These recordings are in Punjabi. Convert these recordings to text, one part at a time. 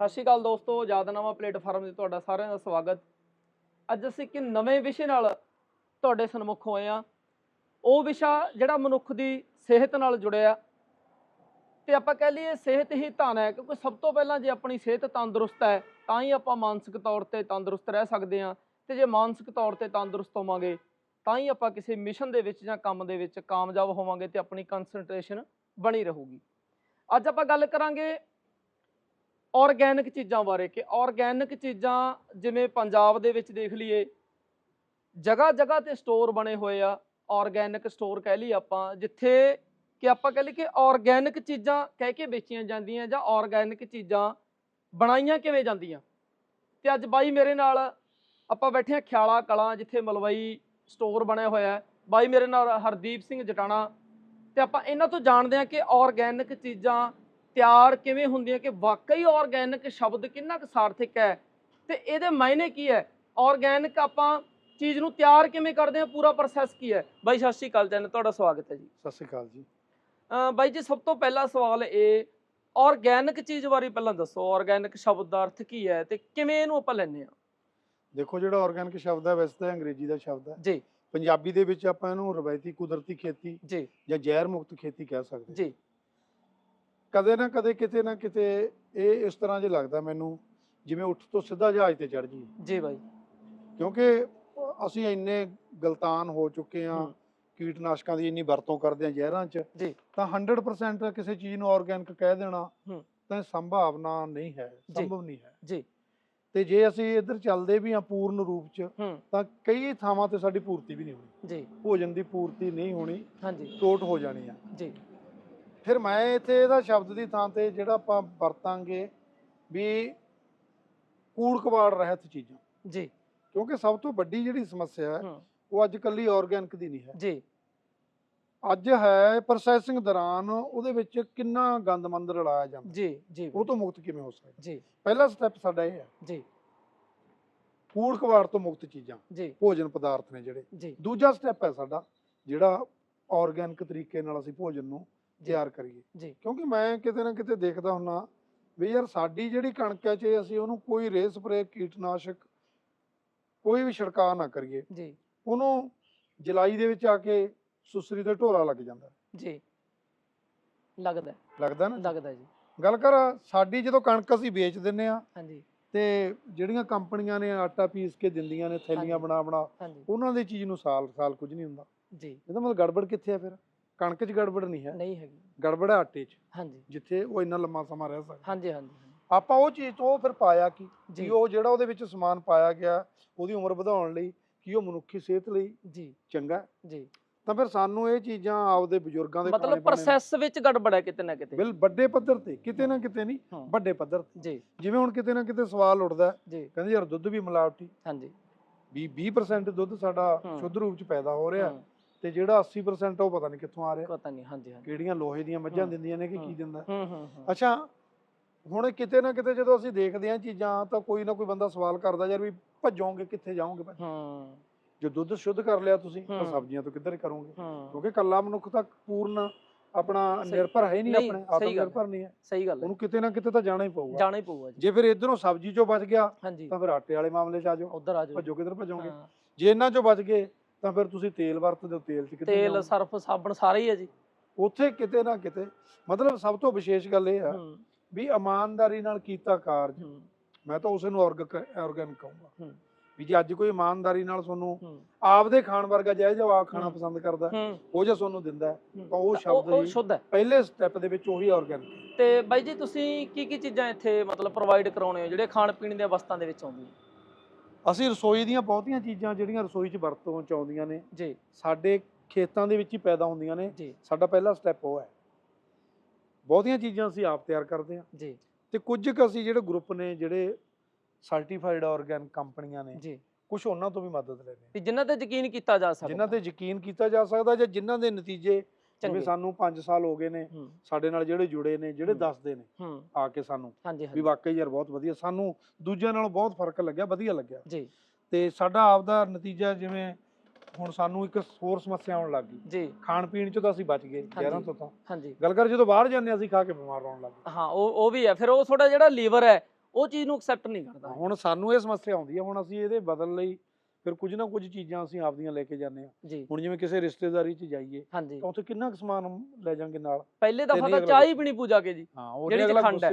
ਸਤਿ ਸ਼੍ਰੀ ਅਕਾਲ ਦੋਸਤੋ, ਯਾਦਨਾਮਾ ਪਲੇਟਫਾਰਮ ਤੇ ਤੁਹਾਡਾ ਸਾਰਿਆਂ ਦਾ ਸਵਾਗਤ। ਅੱਜ ਅਸੀਂ ਇੱਕ ਨਵੇਂ ਵਿਸ਼ੇ ਨਾਲ ਤੁਹਾਡੇ ਸਨਮੁਖ ਹੋਏ ਆ ਉਹ ਵਿਸ਼ਾ ਜਿਹੜਾ ਮਨੁੱਖ ਦੀ ਸਿਹਤ ਨਾਲ ਜੁੜਿਆ। ਤੇ ਆਪਾਂ ਕਹਿ ਲਈਏ ਸਿਹਤ ਹੀ ਧਨ ਹੈ, ਕਿਉਂਕਿ ਸਭ ਤੋਂ ਪਹਿਲਾਂ ਜੇ ਆਪਣੀ ਸਿਹਤ ਤੰਦਰੁਸਤ ਹੈ, ਤਾਂ ਹੀ ਆਪਾਂ ਮਾਨਸਿਕ ਤੌਰ ਤੇ ਤੰਦਰੁਸਤ ਰਹਿ ਸਕਦੇ ਹਾਂ। ਤੇ ਜੇ ਮਾਨਸਿਕ ਤੌਰ ਤੇ ਤੰਦਰੁਸਤ ਹੋਵਾਂਗੇ, ਤਾਂ ਹੀ ਆਪਾਂ ਕਿਸੇ ਮਿਸ਼ਨ ਦੇ ਵਿੱਚ ਜਾਂ ਕੰਮ ਦੇ ਵਿੱਚ ਕਾਮਯਾਬ ਹੋਵਾਂਗੇ ਤੇ ਆਪਣੀ ਕਨਸੈਂਟਰੇਸ਼ਨ ਬਣੀ ਰਹੂਗੀ। ਅੱਜ ਆਪਾਂ ਗੱਲ ਕਰਾਂਗੇ ਆਰਗੈਨਿਕ ਚੀਜ਼ਾਂ ਬਾਰੇ ਕਿ ਆਰਗੈਨਿਕ ਚੀਜ਼ਾਂ ਜਿਵੇਂ ਪੰਜਾਬ ਦੇ ਵਿੱਚ ਦੇਖ ਲਈਏ ਜਗ੍ਹਾ ਜਗ੍ਹਾ ਤੇ ਸਟੋਰ ਬਣੇ ਹੋਏ ਆ ਆਰਗੈਨਿਕ ਸਟੋਰ ਕਹਿ ਲਈ ਆਪਾਂ, ਜਿੱਥੇ ਕਿ ਆਪਾਂ ਕਹਿ ਲਈ ਕਿ ਆਰਗੈਨਿਕ ਚੀਜ਼ਾਂ ਕਹਿ ਕੇ ਵੇਚੀਆਂ ਜਾਂਦੀਆਂ ਜਾਂ ਆਰਗੈਨਿਕ ਚੀਜ਼ਾਂ ਬਣਾਈਆਂ ਕਿਵੇਂ ਜਾਂਦੀਆਂ। ਤੇ ਅੱਜ ਬਾਈ ਮੇਰੇ ਨਾਲ ਆਪਾਂ ਬੈਠੇ ਆ ਖਿਆਲਾ ਕਲਾਂ, ਜਿੱਥੇ ਮਲਵਈ ਸਟੋਰ ਬਣਿਆ ਹੋਇਆ ਹੈ। ਬਾਈ ਮੇਰੇ ਨਾਲ ਹਰਦੀਪ ਸਿੰਘ ਜਟਾਣਾ। ਤੇ ਆਪਾਂ ਇਹਨਾਂ ਤੋਂ ਜਾਣਦੇ ਆ ਕਿ ਆਰਗੈਨਿਕ ਚੀਜ਼ਾਂ ਤਿਆਰ ਕਿਵੇਂ ਹੁੰਦੀਆਂ ਕਿ ਵਾਕਈ ਆਰਗੈਨਿਕ ਸ਼ਬਦ ਕਿੰਨਾ ਕੁ ਸਾਰਥਿਕ ਹੈ? ਤੇ ਇਹਦੇ ਮਾਇਨੇ ਕੀ ਹੈ? ਆਰਗੈਨਿਕ ਆਪਾਂ ਚੀਜ਼ ਨੂੰ ਤਿਆਰ ਕਿਵੇਂ ਕਰਦੇ ਆ ਪੂਰਾ ਪ੍ਰੋਸੈਸ ਕੀ ਹੈ? ਬਾਈ ਸਤਿ ਸ਼੍ਰੀ ਅਕਾਲ ਜਨ ਤੁਹਾਡਾ ਸਵਾਗਤ ਹੈ ਜੀ। ਸਤਿ ਸ਼੍ਰੀ ਅਕਾਲ ਜੀ। ਬਾਈ ਜੀ ਸਭ ਤੋਂ ਪਹਿਲਾ ਸਵਾਲ ਇਹ ਆਰਗੈਨਿਕ ਚੀਜ਼ ਬਾਰੇ ਪਹਿਲਾਂ ਦੱਸੋ। ਆਰਗੈਨਿਕ ਸ਼ਬਦ ਦਾ ਅਰਥ ਕੀ ਹੈ ਤੇ ਕਿਵੇਂ ਇਹਨੂੰ ਆਪਾਂ ਲੈਂਦੇ ਆ ਦੇਖੋ ਜਿਹੜਾ ਆਰਗੈਨਿਕ ਸ਼ਬਦ ਹੈ ਵੈਸੇ ਤਾਂ ਅੰਗਰੇਜ਼ੀ ਦਾ ਸ਼ਬਦ ਹੈ। ਜੀ। ਪੰਜਾਬੀ ਦੇ ਵਿੱਚ ਆਪਾਂ ਇਹਨੂੰ ਰਵਾਇਤੀ ਕੁਦਰਤੀ ਖੇਤੀ ਜੀ। ਜਾਂ ਜ਼ਹਿਰ ਮੁਕਤ ਖੇਤੀ ਕਹਿ ਸਕਦੇ ਹਾਂ। ਜੀ। ਕਦੇ ਨਾ ਕਦੇ ਕਿਤੇ ਨਾ ਕਿਤੇ ਇਹ ਇਸ ਤਰ੍ਹਾਂ ਜਿਹਾ ਲੱਗਦਾ ਮੈਨੂੰ ਜਿਵੇਂ ਉੱਠ ਤੋਂ ਸਿੱਧਾ ਜਹਾਜ਼ ਤੇ ਚੜ ਜੀ ਜੀ ਬਾਈ। ਕਿਉਂਕਿ ਅਸੀਂ ਇੰਨੇ ਗਲਤਾਨ ਹੋ ਚੁੱਕੇ ਹੂੰ। ਕੀਟਨਾਸ਼ਕਾਂ ਦੀ ਇੰਨੀ ਵਰਤੋਂ ਕਰਦੇ ਹਾਂ ਜ਼ਹਿਰਾਂ 'ਚ ਜੀ। ਤਾਂ 100% ਕਿਸੇ ਚੀਜ਼ ਨੂੰ ਆਰਗੈਨਿਕ ਕਹਿ ਦੇਣਾ। ਤਾਂ ਸੰਭਾਵਨਾ ਨਹੀਂ ਹੈ ਜੀ। ਸੰਭਵ ਨਹੀਂ ਹੈ। ਜੀ। ਤੇ ਜੇ ਅਸੀਂ ਇੱਧਰ ਚੱਲਦੇ ਵੀ ਹਾਂ ਪੂਰਨ ਰੂਪ 'ਚ ਤਾਂ ਕਈ ਥਾਵਾਂ ਤੇ ਸਾਡੀ ਪੂਰਤੀ ਵੀ ਨਹੀਂ ਹੋਣੀ। ਜੀ। ਭੋਜਨ ਦੀ ਪੂਰਤੀ ਨਹੀਂ ਹੋਣੀ ਹਾਂਜੀ। ਟੋਟ ਹੋ ਜਾਣੀ ਆ। ਜੀ। ਫਿਰ ਮੈਂ ਇੱਥੇ ਇਹਦਾ ਸ਼ਬਦ ਦੀ ਥਾਂ ਤੇ ਜਿਹੜਾ ਆਪਾਂ ਵਰਤਾਂਗੇ ਵੀ ਕੂੜ ਕਬਾੜ ਰਹਿਤ ਚੀਜ਼ਾਂ। ਜੀ। ਕਿਉਂਕਿ ਸਭ ਤੋਂ ਵੱਡੀ ਜਿਹੜੀ ਸਮੱਸਿਆ ਹੈ ਉਹ ਅੱਜ ਕੱਲੀ ਆਰਗੈਨਿਕ ਦੀ ਨਹੀਂ ਹੈ। ਜੀ। ਅੱਜ ਹੈ ਪ੍ਰੋਸੈਸਿੰਗ ਦੌਰਾਨ ਉਹਦੇ ਵਿੱਚ ਕਿੰਨਾ ਗੰਦਮੰਦ ਰਲਾਇਆ ਜਾਂਦਾ। ਜੀ ਜੀ। ਉਹ ਤੋਂ ਮੁਕਤ ਕਿਵੇਂ ਹੋ ਸਕਦਾ? ਜੀ। ਪਹਿਲਾ ਸਟੈਪ ਸਾਡਾ ਇਹ ਹੈ। ਜੀ। ਕੂੜ ਕਬਾੜ ਤੋਂ ਮੁਕਤ ਚੀਜ਼ਾਂ। ਜੀ। ਭੋਜਨ ਪਦਾਰਥ ਨੇ ਜਿਹੜੇ। ਜੀ। ਦੂਜਾ ਸਟੈਪ ਹੈ ਸਾਡਾ ਜਿਹੜਾ ਆਰਗੈਨਿਕ ਤਰੀਕੇ ਨਾਲ ਅਸੀਂ ਭੋਜਨ ਨੂੰ ਤਿਆਰ ਕਰੀਏ। ਜੀ। ਕਿਉਂਕਿ ਮੈਂ ਕਿਤੇ ਨਾ ਕਿਤੇ ਦੇਖਦਾ ਹੁੰਨਾ ਵੀ ਯਾਰ ਸਾਡੀ ਜਿਹੜੀ ਕਣਕ ਹੈ ਜੇ ਅਸੀਂ ਉਹਨੂੰ ਕੋਈ ਰੇ ਸਪਰੇ ਕੀਟਨਾਸ਼ਕ ਕੋਈ ਵੀ ਛਿੜਕਾਅ ਨਾ ਕਰੀਏ ਜੀ। ਉਹਨੂੰ ਜੁਲਾਈ ਦੇ ਵਿੱਚ ਆ ਕੇ ਸੁਸਰੀ ਤੇ ਢੋਲਾ ਲੱਗ ਜਾਂਦਾ। ਜੀ। ਲੱਗਦਾ। ਲੱਗਦਾ ਨਾ ਲੱਗਦਾ ਜੀ। ਗੱਲ ਕਰ ਸਾਡੀ ਜਦੋਂ ਕਣਕ ਅਸੀਂ ਵੇਚ ਦਿੰਨੇ ਆ ਹਾਂਜੀ। ਤੇ ਜਿਹੜੀਆਂ ਕੰਪਨੀਆਂ ਨੇ ਆਟਾ ਪੀਸ ਕੇ ਦਿੰਦੀਆਂ ਨੇ ਥੈਲੀਆਂ। ਬਣਾ ਬਣਾ ਉਹਨਾਂ ਦੀ ਚੀਜ਼ ਨੂੰ ਸਾਲ ਸਾਲ ਕੁਝ ਨਹੀਂ ਹੁੰਦਾ। ਜੀ। ਇਹਦਾ ਮਤਲਬ ਗੜਬੜ ਕਿੱਥੇ ਆ ਫਿਰ? ਕਣਕ 'ਚ ਗੜਬੜ ਨਹੀਂ ਹੈ। ਨਹੀਂ ਹੈਗੀ। ਗੜਬੜ ਹੈ ਆਟੇ 'ਚ। ਹਾਂਜੀ। ਜਿੱਥੇ ਉਹ ਇੰਨਾ ਲੰਮਾ ਸਮਾਂ ਰਹਿ ਸਕਦਾ। ਹਾਂਜੀ ਹਾਂਜੀ ਆਪਾਂ ਉਹ ਚੀਜ਼ ਤੋਂ ਫਿਰ ਪਾਇਆ ਕੀ? ਜੀ। ਉਹ ਜਿਹੜਾ ਉਹਦੇ ਵਿੱਚ ਸਮਾਨ ਪਾਇਆ ਗਿਆ ਉਹਦੀ ਉਮਰ ਵਧਾਉਣ ਲਈ ਕੀ ਉਹ ਮਨੁੱਖੀ ਸਿਹਤ ਲਈ ਜੀ। ਚੰਗਾ? ਜੀ। ਤਾਂ ਫਿਰ ਸਾਨੂੰ ਇਹ ਚੀਜ਼ਾਂ ਆਪਦੇ ਬਜ਼ੁਰਗਾਂ ਦੇ ਮਤਲਬ ਪ੍ਰੋਸੈਸ ਵਿੱਚ ਗੜਬੜ ਹੈ ਕਿਤੇ ਨਾ ਕਿਤੇ। ਬਿਲ ਵੱਡੇ ਪੱਧਰ ਤੇ ਕਿਤੇ ਨਾ ਕਿਤੇ ਨਹੀਂ। ਵੱਡੇ ਪੱਧਰ ਤੇ। ਜੀ। ਜਿਵੇਂ ਹੁਣ ਕਿਤੇ ਨਾ ਕਿਤੇ ਸਵਾਲ ਉੱਠਦਾ ਕਹਿੰਦੇ ਯਾਰ ਦੁੱਧ ਵੀ ਮਿਲਾਵਟੀ। ਹਾਂਜੀ। ਵੀ 20% ਦੁੱਧ ਸਾਡਾ। ਸ਼ੁੱਧ ਰੂਪ ਚ ਪੈਦਾ ਹੋ ਰਿਹਾ ਤੇ ਜਿਹੜਾ 80% ਉਹ ਪਤਾ ਨਹੀਂ ਕਿੱਥੋਂ ਆ ਰਿਹਾ। ਪਤਾ ਨਹੀਂ ਹਾਂਜੀ ਹਾਂਜੀ। ਕਿਹੜੀਆਂ ਲੋਹੇ ਦੀਆਂ ਮੱਝਾਂ। ਦਿੰਦੀਆਂ ਨੇ ਕਿ। ਕੀ ਦਿੰਦਾ। ਹੂੰ ਹੂੰ ਅੱਛਾ ਹੁਣ ਕਿਤੇ ਨਾ ਕਿਤੇ ਜਦੋਂ ਅਸੀਂ ਦੇਖਦੇ ਹਾਂ ਚੀਜ਼ਾਂ ਤਾਂ ਕੋਈ ਨਾ ਕੋਈ ਬੰਦਾ ਸਵਾਲ ਕਰਦਾ ਯਾਰ ਵੀ ਭੱਜੋਗੇ ਕਿੱਥੇ ਜਾਓਗੇ ਭਾਈ ਹੂੰ। ਜੇ ਦੁੱਧ ਸ਼ੁੱਧ ਕਰ ਲਿਆ ਤੁਸੀਂ ਤਾਂ। ਸਬਜ਼ੀਆਂ ਤੋਂ ਕਿੱਧਰ ਕਰੋਗੇ? ਕਿਉਂਕਿ ਕੱਲਾ ਮਨੁੱਖ ਤਾਂ ਪੂਰਨ ਆਪਣਾ ਨਿਰਭਰ ਹੈ ਨਹੀਂ ਆਪਣੇ ਹੈ। ਨਿਰਭਰ ਨਹੀਂ ਹੈ। ਸਹੀ ਗੱਲ ਉਹਨੂੰ ਕਿਤੇ ਨਾ ਕਿਤੇ ਤਾਂ ਜਾਣਾ ਹੀ ਪਊਗਾ। ਜਾਣਾ ਹੀ ਪਊਗਾ ਜੀ। ਜੇ ਫਿਰ ਇਧਰੋਂ ਸਬਜ਼ੀ ਚੋਂ ਬਚ ਗਿਆ ਤਾਂ ਫਿਰ ਆਟੇ ਵਾਲੇ ਮਾਮਲੇ 'ਚ ਆ ਜਾਓ। ਉਧਰ ਆ ਜਾਓ। ਭੱਜੋ ਕਿੱਧਰ ਭੱਜੋਗੇ। ਜੇ ਇਹਨਾਂ ਚੋਂ ਬਚ ਗਏ ਤਾਂ ਫਿਰ ਤੁਸੀਂ ਤੇਲ ਵਰਤਦੇ ਹੋ ਤੇਲ 'ਚ ਕਿੱਧਰ ਤੇਲ ਜਾਓਗੇ? ਸਰਫ ਸਾਬਣ ਸਾਰੇ ਹੀ ਹੈ ਜੀ। ਉੱਥੇ ਕਿਤੇ ਨਾ ਕਿਤੇ ਮਤਲਬ ਸਭ ਤੋਂ ਵਿਸ਼ੇਸ਼ ਗੱਲ ਇਹ ਆ ਹੂੰ। ਵੀ ਇਮਾਨਦਾਰੀ ਨਾਲ ਕੀਤਾ ਕਾਰਜ। ਹੂੰ। ਮੈਂ ਤਾਂ ਉਸੇ ਨੂੰ ਆਰਗੈਨਿਕ ਕਹੂੰਗਾ। ਹੂੰ। ਵੀ ਜੇ ਅੱਜ ਕੋਈ ਇਮਾਨਦਾਰੀ ਨਾਲ ਤੁਹਾਨੂੰ ਹੂੰ। ਆਪਦੇ ਖਾਣ ਵਰਗਾ ਜਾਇ ਜਵਾਬ ਖਾਣਾ ਹੂੰ। ਪਸੰਦ ਕਰਦਾ ਹੈ, ਹੂੰ ਉਹ ਜੇ ਤੁਹਾਨੂੰ ਦਿੰਦਾ ਹੈ, ਹੂੰ। ਤਾਂ ਉਹ ਤਾਂ ਸ਼ਬਦ ਉਹ ਹੀ ਸ਼ੁੱਧ ਹੈ। ਪਹਿਲੇ ਸਟੈਪ ਦੇ ਵਿੱਚ ਉਹੀ ਆਰਗੈਨਿਕ ਤੇ ਬਾਈ ਜੀ ਤੁਸੀਂ ਕੀ ਕੀ ਚੀਜ਼ਾਂ ਇੱਥੇ ਮਤਲਬ ਪ੍ਰੋਵਾਈਡ ਕਰਾਉਣੇ ਹੋ ਜਿਹੜੇ ਖਾਣ ਪੀਣ ਦੀਆਂ ਵਸਤਾਂ ਦੇ ਵਿੱਚ ਆਉਂਦੀਆਂ? ਅਸੀਂ ਰਸੋਈ ਦੀਆਂ ਬਹੁਤੀਆਂ ਚੀਜ਼ਾਂ ਜਿਹੜੀਆਂ ਰਸੋਈ 'ਚ ਵਰਤੋਂ ਚ ਆਉਂਦੀਆਂ ਨੇ ਜੀ। ਸਾਡੇ ਖੇਤਾਂ ਦੇ ਵਿੱਚ ਹੀ ਪੈਦਾ ਹੁੰਦੀਆਂ ਨੇ। ਜੀ। ਸਾਡਾ ਪਹਿਲਾ ਸਟੈਪ ਉਹ ਹੈ। ਬਹੁਤੀਆਂ ਚੀਜ਼ਾਂ ਅਸੀਂ ਆਪ ਤਿਆਰ ਕਰਦੇ ਹਾਂ। ਜੀ। ਤੇ ਕੁਝ ਕੁ ਅਸੀਂ ਜਿਹੜੇ ਗਰੁੱਪ ਨੇ ਜਿਹੜੇ ਸਰਟੀਫਾਈਡ ਆਰਗੈਨਿਕ ਕੰਪਨੀਆਂ ਨੇ ਜੀ। ਕੁਝ ਉਹਨਾਂ ਤੋਂ ਵੀ ਮਦਦ ਲੈਂਦੇ ਹਾਂ। ਵੀ ਜਿਨ੍ਹਾਂ ਤੇ ਯਕੀਨ ਕੀਤਾ ਜਾ ਸਕਦਾ। ਜਿਨ੍ਹਾਂ ਤੇ ਯਕੀਨ ਕੀਤਾ ਜਾ ਸਕਦਾ ਜਾਂ ਜਿਨ੍ਹਾਂ ਦੇ ਨਤੀਜੇ ਜਿਵੇਂ ਸਾਨੂੰ 5 ਸਾਲ ਹੋ ਗਏ ਨੇ ਸਾਡੇ ਨਾਲ ਜਿਹੜੇ ਜੁੜੇ ਨੇ ਜਿਹੜੇ। ਦੱਸਦੇ ਨੇ ਆ ਕੇ ਸਾਨੂੰ। ਵੀ ਵਾਕਈ ਯਾਰ ਬਹੁਤ ਵਧੀਆ ਸਾਨੂੰ ਦੂਜਿਆਂ ਨਾਲੋਂ ਬਹੁਤ ਫ਼ਰਕ ਲੱਗਿਆ ਵਧੀਆ ਲੱਗਿਆ। ਜੀ। ਤੇ ਸਾਡਾ ਆਪਦਾ ਨਤੀਜਾ ਜਿਵੇਂ ਹੁਣ ਸਾਨੂੰ ਇੱਕ ਹੋਰ ਸਮੱਸਿਆ ਆਉਣ ਲੱਗ ਗਈ। ਜੀ। ਖਾਣ ਪੀਣ ਚ ਤਾਂ ਅਸੀਂ ਬਚ ਗਏ ਜ਼ਹਿਰਾਂ ਹਾਂਜੀ। ਤੋਂ ਤਾਂ। ਹਾਂਜੀ। ਗੱਲ ਕਰ ਜਦੋਂ ਬਾਹਰ ਜਾਂਦੇ ਅਸੀਂ ਖਾ ਕੇ ਬਿਮਾਰ ਹੋਣ ਲੱਗ ਗਏ। ਹਾਂ ਉਹ ਉਹ ਵੀ ਹੈ। ਫਿਰ ਉਹ ਤੁਹਾਡਾ ਜਿਹੜਾ ਲੀਵਰ ਹੈ ਉਹ ਚੀਜ਼ ਨੂੰ ਐਕਸੈਪਟ ਨਹੀਂ ਕਰਦਾ। ਹੁਣ ਸਾਨੂੰ ਇਹ ਸਮੱਸਿਆ ਆਉਂਦੀ ਹੈ ਹੁਣ ਅਸੀਂ ਇਹਦੇ ਬਦਲ ਲਈ ਫਿਰ ਕੁਝ ਨਾ ਕੁਝ ਚੀਜ਼ਾਂ ਅਸੀਂ ਆਪਦੀਆਂ ਲੈ ਕੇ ਜਾਂਦੇ ਆ ਹੁਣ ਜਿਵੇਂ ਕਿਸੇ ਰਿਸ਼ਤੇਦਾਰੀ 'ਚ ਜਾਈਏ ਤਾਂ ਉੱਥੇ ਕਿੰਨਾ ਕੁ ਸਮਾਨ ਲੈ ਜਾਾਂਗੇ ਨਾਲ? ਪਹਿਲੇ ਦਫਾ ਤਾਂ ਚਾਹ ਹੀ ਪੀਣੀ ਪੂਜਾ ਕੇ ਜੀ। ਹਾਂ ਉਹ ਜਿਹੜੀ ਖੰਡ ਹੈ।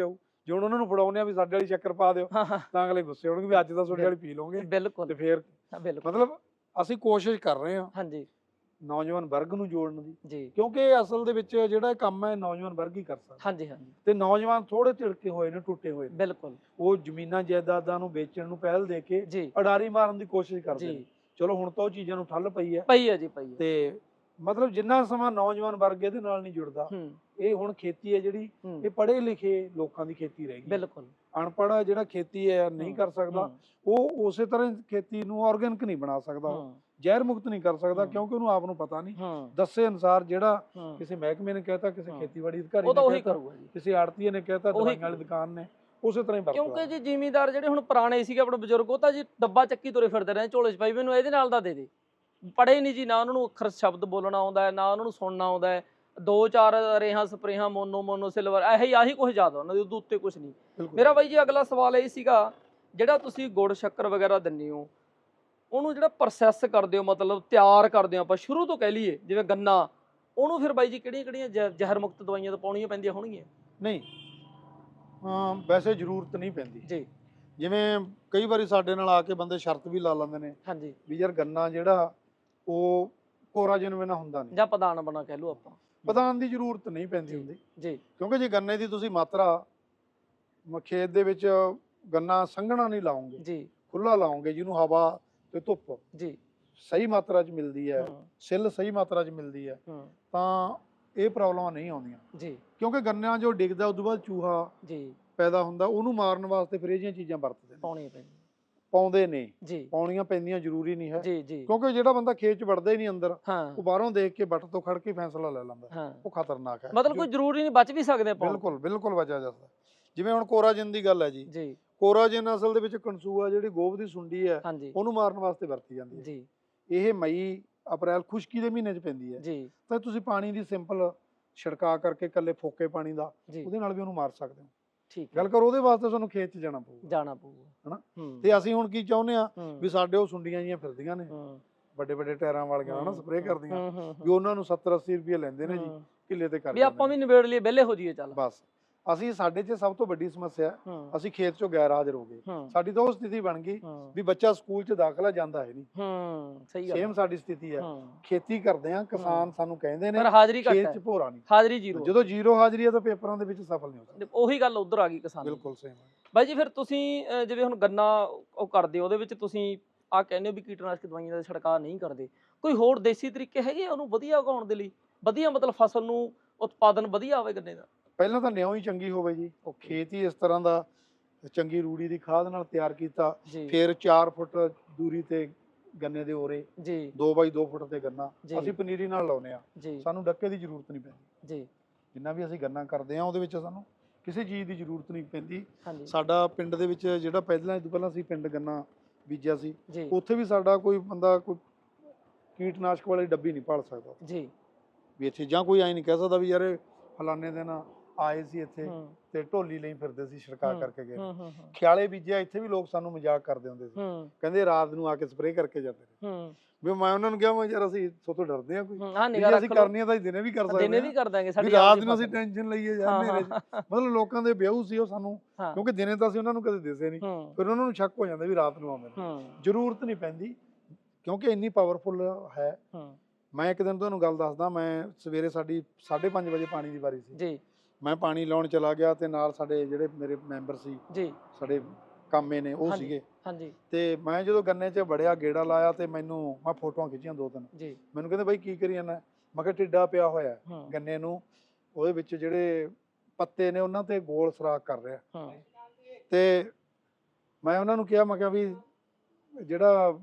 ਜੇ ਉਹਨਾਂ ਨੂੰ ਫੜਾਉਂਦੇ ਆ ਵੀ ਸਾਡੇ ਵਾਲੀ ਸ਼ੱਕਰ ਪਾ ਦਿਓ ਤਾਂ ਅਗਲੇ ਗੁੱਸੇ ਹੋਣਗੇ ਵੀ ਅੱਜ ਤਾਂ ਤੁਹਾਡੇ ਵਾਲੀ ਪੀ ਲਓਗੇ। ਬਿਲਕੁਲ। ਤੇ ਫਿਰ ਮਤਲਬ ਅਸੀਂ ਕੋਸ਼ਿਸ਼ ਕਰ ਰਹੇ ਹਾਂ। ਹਾਂਜੀ। ਨੌਜਵਾਨ ਵਰਗ ਨੂੰ ਜੋੜਨ ਦੀ। ਜੀ। ਕਿਉਂਕਿ ਅਸਲ ਦੇ ਵਿੱਚ ਜਿਹੜਾ ਕੰਮ ਹੈ ਨੌਜਵਾਨ ਵਰਗ ਹੀ ਕਰ ਸਕਦਾ। ਹਾਂਜੀ ਹਾਂਜੀ। ਤੇ ਨੌਜਵਾਨ ਥੋੜੇ ਝਿੜਕੇ ਹੋਏ ਨੇ ਟੁੱਟੇ ਹੋਏ ਨੇ। ਬਿਲਕੁਲ। ਉਹ ਜ਼ਮੀਨਾਂ ਜਾਇਦਾਦਾਂ ਨੂੰ ਵੇਚਣ ਨੂੰ ਪਹਿਲ ਦੇ ਕੇ ਅਡਾਰੀ ਮਾਰਨ ਦੀ ਕੋਸ਼ਿਸ਼ ਕਰਦੇ ਨੇ। ਚਲੋ ਹੁਣ ਤਾਂ ਉਹ ਚੀਜ਼ਾਂ ਨੂੰ ਠੱਲ ਪਈ ਹੈ। ਪਈ ਹੈ ਜੀ ਪਈ ਹੈ। ਤੇ ਮਤਲਬ ਜਿੰਨਾ ਸਮਾਂ ਨੌਜਵਾਨ ਵਰਗ ਇਹਦੇ ਨਾਲ ਨਹੀਂ ਜੁੜਦਾ ਇਹ ਹੁਣ ਖੇਤੀ ਹੈ ਜਿਹੜੀ ਇਹ ਪੜ੍ਹੇ ਲਿਖੇ ਲੋਕਾਂ ਦੀ ਖੇਤੀ ਰਹਿ ਗਈ ਬਿਲਕੁਲ। ਅਨਪੜ੍ਹ ਜਿਹੜਾ ਖੇਤੀ ਹੈ ਨਹੀਂ ਕਰ ਸਕਦਾ। ਉਹ ਉਸੇ ਤਰ੍ਹਾਂ ਖੇਤੀ ਨੂੰ ਆਰਗੈਨਿਕ ਨਹੀਂ ਬਣਾ ਸਕਦਾ। ਜ਼ਹਿਰ ਮੁਕਤ ਨਹੀਂ ਕਰ ਸਕਦਾ। ਕਿਉਂਕਿ ਉਹਨੂੰ ਆਪ ਨੂੰ ਪਤਾ ਨਹੀਂ। ਦੱਸੇ ਅਨਸਾਰ ਜਿਹੜਾ ਕਿਸੇ ਮਹਿਕਮੇ ਨੇ ਕਹਿਤਾ ਕਿਸੇ। ਖੇਤੀਬਾੜੀ ਅਧਿਕਾਰੀ ਨੇ ਉਹੀ ਕਹਿਤਾ ਕਰੂਗਾ ਜੀ। ਕਿਸੇ ਆੜਤੀਏ ਨੇ ਕਹਿਤਾ ਦਵਾਈਆਂ ਵਾਲੀ ਦੁਕਾਨ ਨੇ ਉਸੇ ਤਰ੍ਹਾਂ ਹੀ ਵਰਤਦਾ। ਕਿਉਂਕਿ ਜੀ ਜ਼ਿਮੀਂਦਾਰ ਜਿਹੜੇ ਹੁਣ ਪੁਰਾਣੇ ਸੀਗੇ ਆਪਣੇ ਬਜ਼ੁਰਗ ਉਹ ਤਾਂ ਜੀ ਡੱਬਾ ਚੱਕੀ ਤੁਰੇ ਫਿਰਦੇ ਰਹੇ ਝੋਲੇ 'ਚ ਪਾਈ ਮੈਨੂੰ ਇਹਦੇ ਨਾਲ ਦਾ ਦੇ ਦੇ। ਪੜੇ ਨਹੀਂ ਜੀ ਨਾ ਉਹਨਾਂ ਨੂੰ ਅੱਖਰ ਸ਼ਬਦ ਬੋਲਣਾ ਆਉਂਦਾ ਹੈ ਨਾ ਉਹਨਾਂ ਨੂੰ ਸੁਣਨਾ ਆਉਂਦਾ ਹੈ। ਦੋ ਚਾਰ ਰੇਹਾਂ ਸਪਰੇਹਾਂ ਮੋਨੋ ਮੋਨੋ ਸਿਲਵਰ ਇਹੀ ਆਹੀ ਕੁਝ ਜ਼ਿਆਦਾ ਉਹਨਾਂ ਦੇ ਉੱਤੇ ਕੁਝ ਨਹੀਂ। ਮੇਰਾ ਬਾਈ ਜੀ ਅਗਲਾ ਸਵਾਲ ਇਹ ਸੀਗਾ ਜਿਹੜਾ ਤੁਸੀਂ ਗੁੜ ਸ਼ੱਕਰ ਵਗੈਰਾ ਦਿੰਦੇ ਹੋ ਉਹਨੂੰ ਜਿਹੜਾ ਪ੍ਰੋਸੈਸ ਕਰਦੇ ਹੋ ਮਤਲਬ ਤਿਆਰ ਕਰਦੇ ਹੋ ਆਪਾਂ ਸ਼ੁਰੂ ਤੋਂ ਕਹਿ ਲਈਏ ਜਿਵੇਂ ਗੰਨਾ ਉਹਨੂੰ ਫਿਰ ਬਾਈ ਜੀ ਕਿਹੜੀਆਂ ਕਿਹੜੀਆਂ ਜ਼ਹਿ- ਜ਼ਹਿਰ ਮੁਕਤ ਦਵਾਈਆਂ ਤਾਂ ਪਾਉਣੀਆਂ ਪੈਂਦੀਆਂ ਹੋਣਗੀਆਂ? ਨਹੀਂ ਹਾਂ ਵੈਸੇ ਜ਼ਰੂਰਤ ਨਹੀਂ ਪੈਂਦੀ। ਜੀ। ਜਿਵੇਂ ਕਈ ਵਾਰੀ ਸਾਡੇ ਨਾਲ ਆ ਕੇ ਬੰਦੇ ਸ਼ਰਤ ਵੀ ਲਾ ਲੈਂਦੇ ਨੇ ਹਾਂਜੀ। ਵੀ ਯਾਰ ਗੰਨਾ ਜਿਹੜਾ ਉਹ ਕੋਰਾ ਜਨਮੇਨਾ ਹੁੰਦਾ ਨਹੀਂ। ਜਾਂ ਪਦਾਨ ਬਣਾ ਕਹਿ ਲਓ ਆਪਾਂ। ਪਦਾਨ ਦੀ ਜ਼ਰੂਰਤ ਨਹੀਂ ਪੈਂਦੀ। ਹੁੰਦੀ। ਜੀ। ਕਿਉਂਕਿ ਜੇ ਗੰਨੇ ਦੀ ਤੁਸੀਂ ਮਾਤਰਾ ਮ- ਖੇਤ ਦੇ ਵਿੱਚ ਗੰਨਾ ਸੰਘਣਾ ਨਹੀਂ ਲਾਉਂਗੇ ਜੀ। ਖੁੱਲਾ ਲਾਉਂਗੇ ਜਿਹਨੂੰ ਹਵਾ ਤੇ ਧੁੱਪ। ਜੀ। ਸਹੀ ਮਾਤਰਾ 'ਚ ਮਿਲਦੀ ਹੈ। ਸਿੱਲ ਸਹੀ ਮਾਤਰਾ 'ਚ ਮਿਲਦੀ ਹੈ। ਤਾਂ ਇਹ ਪ੍ਰੋਬਲਮਾਂ ਨਹੀਂ ਆਉਂਦੀਆਂ। ਜੀ। ਕਿਉਂਕਿ ਗੰਨਿਆਂ ਜੋ ਡਿੱਗਦਾ ਉਦੋਂ ਬਾਅਦ ਚੂਹਾ ਜੀ। ਪੈਦਾ ਹੁੰਦਾ ਉਹਨੂੰ ਮਾਰਨ ਵਾਸਤੇ ਫਿਰ ਇਹ ਚੀਜ਼ਾਂ ਵਰਤਦੇ ਨੇ। ਪਾਉਣੀਆਂ ਪੈਂਦੀਆਂ। ਪਾਉਂਦੇ ਨੇ। ਜੀ। ਪਾਉਣੀਆਂ ਪੈਂਦੀਆਂ ਜ਼ਰੂਰੀ ਨਹੀਂ ਹੈ। ਜੀ ਜੀ। ਕਿਉਂਕਿ ਜਿਹੜਾ ਬੰਦਾ ਖੇਤ 'ਚ ਵੜਦਾ ਹੀ ਨਹੀਂ ਅੰਦਰ ਉਹ ਬਾਹਰੋਂ ਦੇਖ ਕੇ ਬੱਟ ਤੋਂ ਖੜ ਕੇ ਫੈਸਲਾ ਲੈ ਲੈਂਦਾ। ਉਹ ਖਤਰਨਾਕ ਹੈ। ਮਤਲਬ ਕੋਈ ਜ਼ਰੂਰੀ ਨਹੀਂ ਬਚ ਵੀ ਸਕਦੇ ਆਪਾਂ। ਬਿਲਕੁਲ ਬਿਲਕੁਲ ਬਚਿਆ ਜਾ ਸਕਦਾ। ਜਿਵੇਂ ਹੁਣ ਕੋਰਾਜਨ ਦੀ ਗੱਲ ਹੈ ਜੀ। ਜੀ। ਕੋਰਾਜਨ ਅਸਲ ਦੇ ਵਿੱਚ ਕਨਸੂਆ ਜਿਹੜੀ ਗੋਬ ਦੀ ਸੁੰਡੀ ਹੈ ਹਾਂਜੀ। ਉਹਨੂੰ ਮਾਰਨ ਵਾਸਤੇ ਵਰਤੀ ਜਾਂਦੀ ਹੈ ਜੀ। ਇਹ ਮਈ ਅਪ੍ਰੈਲ ਖੁਸ਼ਕੀ ਦੇ ਮਹੀਨੇ 'ਚ ਪੈਂਦੀ ਹੈ ਜੀ। ਤਾਂ ਤੁਸੀਂ ਪਾਣੀ ਦੀ ਸਿੰਪਲ ਛਿੜਕਾ ਕਰਕੇ ਇਕੱਲੇ ਫੋਕੇ ਪਾਣੀ ਦਾ ਜੀ। ਉਹਦੇ ਨਾਲ ਵੀ ਉਹਨੂੰ ਮਾਰ ਸਕਦੇ ਹੋ। ਠੀਕ ਹੈ। ਗੱਲ ਕਰੋ ਉਹਦੇ ਵਾਸਤੇ ਤੁਹਾਨੂੰ ਖੇਤ 'ਚ ਜਾਣਾ ਪਊਗਾ। ਜਾਣਾ ਪਊਗਾ। ਹਨਾ? ਹੂੰ। ਤੇ ਅਸੀਂ ਹੁਣ ਕੀ ਚਾਹੁੰਦੇ ਆ ਹੂੰ, ਵੀ ਸਾਡੇ ਉਹ ਸੁੰਡੀਆਂ ਜੀਆਂ ਫਿਰਦੀਆਂ ਨੇ। ਹੂੰ, ਵੱਡੇ ਵੱਡੇ ਟਾਇਰਾਂ ਵਾਲੀਆਂ ਹਨਾ ਹੂੰ, ਸਪਰੇਅ ਕਰਦੀਆਂ। ਹੂੰ, ਹੂੰ, ਵੀ ਉਹਨਾਂ ਨੂੰ 70 80 ਰੁਪਏ ਲੈਂਦੇ ਨੇ ਜੀ ਹੂੰ। ਕਿੱਲੇ ਤੇ ਕਰ ਵੀ ਆਪਾਂ ਵੀ ਨਿਬੇੜ ਲਈਏ ਵਿਹਲੇ ਹੋ ਜਾਈਏ ਚੱਲ। ਬਸ। ਅਸੀਂ ਸਾਡੇ 'ਚ ਸਭ ਤੋਂ ਵੱਡੀ ਸਮੱਸਿਆ ਹੈ, ਹੂੰ। ਅਸੀਂ ਖੇਤ 'ਚੋਂ ਗੈਰ ਹਾਜ਼ਰ ਹੋ ਗਏ। ਹੂੰ। ਸਾਡੀ ਤਾਂ ਉਹ ਸਥਿਤੀ ਬਣ ਗਈ ਹੂੰ। ਵੀ ਬੱਚਾ ਸਕੂਲ 'ਚ ਦਾਖਲਾ ਜਾਂਦਾ ਹੈ ਨਹੀਂ। ਹੂੰ ਸਹੀ ਗੱਲ ਸੇਮ ਸਾਡੀ ਸਥਿਤੀ ਹੈ। ਹੂੰ। ਖੇਤੀ ਕਰਦੇ ਆ ਕਿਸਾਨ ਸਾਨੂੰ ਕਹਿੰਦੇ ਨੇ ਪਰ ਹਾਜ਼ਰੀ ਘੱਟ ਖੇਤ ਹੈ। 'ਚ ਭੋਰਾ ਨਹੀਂ। ਹਾਜ਼ਰੀ ਜ਼ੀਰੋ ਜਦੋਂ ਜ਼ੀਰੋ ਹਾਜ਼ਰੀ ਹੈ ਤਾਂ ਪੇਪਰਾਂ ਦੇ ਵਿੱਚ ਸਫਲ ਨਹੀਂ ਹੋ ਸਕਦਾ। ਉਹੀ ਗੱਲ ਉਧਰ ਆ ਗਈ ਕਿਸਾਨ ਦੀ। ਬਿਲਕੁਲ ਸੇਮ ਬਾਈ ਜੀ ਫਿਰ ਤੁਸੀਂ ਅਹ, ਜਿਵੇਂ ਹੁਣ ਗੰਨਾ ਉਹ ਕਰਦੇ ਹੋ ਉਹਦੇ ਵਿੱਚ ਤੁਸੀਂ ਆ ਕਹਿੰਦੇ ਹੋ ਵੀ ਕੀਟਨਾਸ਼ਕ ਦਵਾਈਆਂ ਦਾ ਛਿੜਕਾਅ ਨਹੀਂ ਕਰਦੇ। ਕੋਈ ਹੋਰ ਦੇਸੀ ਤਰੀਕੇ ਹੈਗੇ ਆ ਉਹਨੂੰ ਵਧੀਆ ਉਗਾਉਣ ਦੇ ਲਈ? ਵਧੀਆ ਮਤਲਬ ਫਸਲ ਨੂੰ ਉਤਪਾਦਨ ਵਧੀਆ ਆਵੇ ਗੰਨੇ ਦਾ? ਪਹਿਲਾਂ ਤਾਂ ਨਿਉ ਹੀ ਚੰਗੀ ਹੋਵੇ ਜੀ। ਓਕੇ ਖੇਤ ਹੀ ਇਸ ਤਰ੍ਹਾਂ ਦਾ ਚੰਗੀ ਰੂੜੀ ਦੀ ਖਾਦ ਨਾਲ ਤਿਆਰ ਕੀਤਾ। ਫਿਰ 4 ਫੁੱਟ ਦੂਰੀ ਤੇ ਗੰਨੇ ਦੇ ਓਰੇ ਜੀ। 2 ਬਾਈ 2 ਫੁੱਟ ਤੇ ਗੰਨਾ। ਅਸੀਂ ਪਨੀਰੀ ਨਾਲ ਲਾਉਨੇ ਆ ਸਾਨੂੰ ਡੱਕੇ ਦੀ ਜ਼ਰੂਰਤ ਨਹੀਂ ਪੈਂਦੀ। ਜੀ। ਜਿੰਨਾ ਵੀ ਅਸੀਂ ਗੰਨਾ ਕਰਦੇ ਆ ਉਹਦੇ ਵਿੱਚ ਸਾਨੂੰ ਕਿਸੇ ਚੀਜ਼ ਦੀ ਜ਼ਰੂਰਤ ਨਹੀਂ ਪੈਂਦੀ। ਸਾਡਾ ਪਿੰਡ ਦੇ ਵਿੱਚ ਜਿਹੜਾ ਪਹਿਲਾਂ ਇਹ ਤੋਂ ਪਹਿਲਾਂ ਅਸੀਂ ਪਿੰਡ ਗੰਨਾ ਬੀਜਿਆ ਸੀ ਉੱਥੇ ਵੀ ਸਾਡਾ ਕੋਈ ਬੰਦਾ ਕੋਈ ਕੀਟਨਾਸ਼ਕ ਵਾਲੀ ਡੱਬੀ ਨਹੀਂ ਪਾਲ ਸਕਦਾ। ਜੀ। ਵੀ ਇੱਥੇ ਜਾਂ ਕੋਈ ਐ ਨਹੀਂ ਕਹਿ ਸਕਦਾ ਵੀ ਯਾਰ ਫਲਾਣੇ ਦਿਨ ਆਏ ਸੀ ਇੱਥੇ ਤੇ ਢੋਲੀ ਲਈ ਫਿਰਦੇ ਸੀ ਛਿੜਕਾ ਕਰਕੇ ਗਏ। ਖਿਆਲੇ ਬੀਜਿਆ ਇੱਥੇ ਵੀ ਲੋਕ ਸਾਨੂੰ ਮਜ਼ਾਕ ਕਰਦੇ ਹੁੰਦੇ ਸੀ। ਕਹਿੰਦੇ ਰਾਤ ਨੂੰ ਆ ਕੇ ਸਪਰੇਅ ਕਰਕੇ ਜਾਂਦੇ ਨੇ ਵੀ ਮੈਂ ਉਹਨਾਂ ਨੂੰ ਕਿਹਾ ਮੈਂ ਯਾਰ ਅਸੀਂ ਸੋਤੋਂ ਡਰਦੇ ਆ ਕੋਈ। ਜੇ ਅਸੀਂ ਕਰਨੀ ਆ ਤਾਂ ਦਿਨੇ ਵੀ ਕਰ ਸਕਦੇ ਦਿਨੇ ਵੀ ਕਰ ਦਾਂਗੇ ਸਾਡੀ ਰਾਤ ਨੂੰ ਅਸੀਂ। ਟੈਨਸ਼ਨ ਲਈਏ ਯਾਰ 'ਚ ਮਤਲਬ ਲੋਕਾਂ ਦੇ ਵਿਆਹ ਸੀ ਉਹ ਸਾਨੂੰ। ਕਿਉਂਕਿ ਦਿਨੇ ਤਾਂ ਅਸੀਂ ਉਹਨਾਂ ਨੂੰ ਕਦੇ ਦਿਸੇ ਨਹੀਂ। ਫਿਰ ਉਹਨਾਂ ਨੂੰ ਸ਼ੱਕ ਹੋ ਜਾਂਦਾ ਵੀ ਰਾਤ ਨੂੰ ਆਉਂਦੇ ਜ਼ਰੂਰਤ ਨਹੀਂ ਪੈਂਦੀ ਕਿਉਂਕਿ ਇੰਨੀ ਪਾਵਰਫੁਲ ਹੂੰ। ਮੈਂ ਇੱਕ ਦਿਨ ਤੁਹਾਨੂੰ ਗੱਲ ਦੱਸਦਾ ਮੈਂ ਸਵੇਰੇ ਸਾਡੀ 5:30 ਵਜੇ ਪਾਣੀ ਦੀ ਵਾਰੀ ਸੀ। ਜੀ। ਮੈਂ ਪਾਣੀ ਲਾਉਣ ਚਲਾ ਗਿਆ ਤੇ ਨਾਲ ਸਾਡੇ ਜਿਹੜੇ ਮੇਰੇ ਮੈਂਬਰ ਸੀ ਜੀ। ਸਾਡੇ ਕਾਮੇ ਨੇ ਉਹ। ਸੀਗੇ। ਹਾਂਜੀ। ਤੇ ਮੈਂ ਜਦੋਂ ਗੰਨੇ 'ਚ ਬੜਿਆ ਗੇੜਾ ਲਾਇਆ ਤੇ ਮੈਨੂੰ ਮੈਂ ਫੋਟੋਆਂ ਖਿੱਚੀਆਂ ਦੋ ਤਿੰਨ। ਜੀ। ਮੈਨੂੰ ਕਹਿੰਦੇ ਬਾਈ ਕੀ ਕਰੀ ਜਾਂਦਾ ਮੈਂ ਕਿਹਾ ਟਿੱਡਾ ਪਿਆ ਹੋਇਆ ਗੰਨੇ ਨੂੰ। ਉਹਦੇ ਵਿੱਚ ਜਿਹੜੇ ਪੱਤੇ ਨੇ ਉਹਨਾਂ ਤੇ ਗੋਲ ਸਰਾਖ ਕਰ ਰਿਹਾ। ਹੂੰ। ਤੇ ਮੈਂ ਉਹਨਾਂ ਨੂੰ ਕਿਹਾ ਮੈਂ ਕਿਹਾ ਵੀ ਜਿਹੜਾ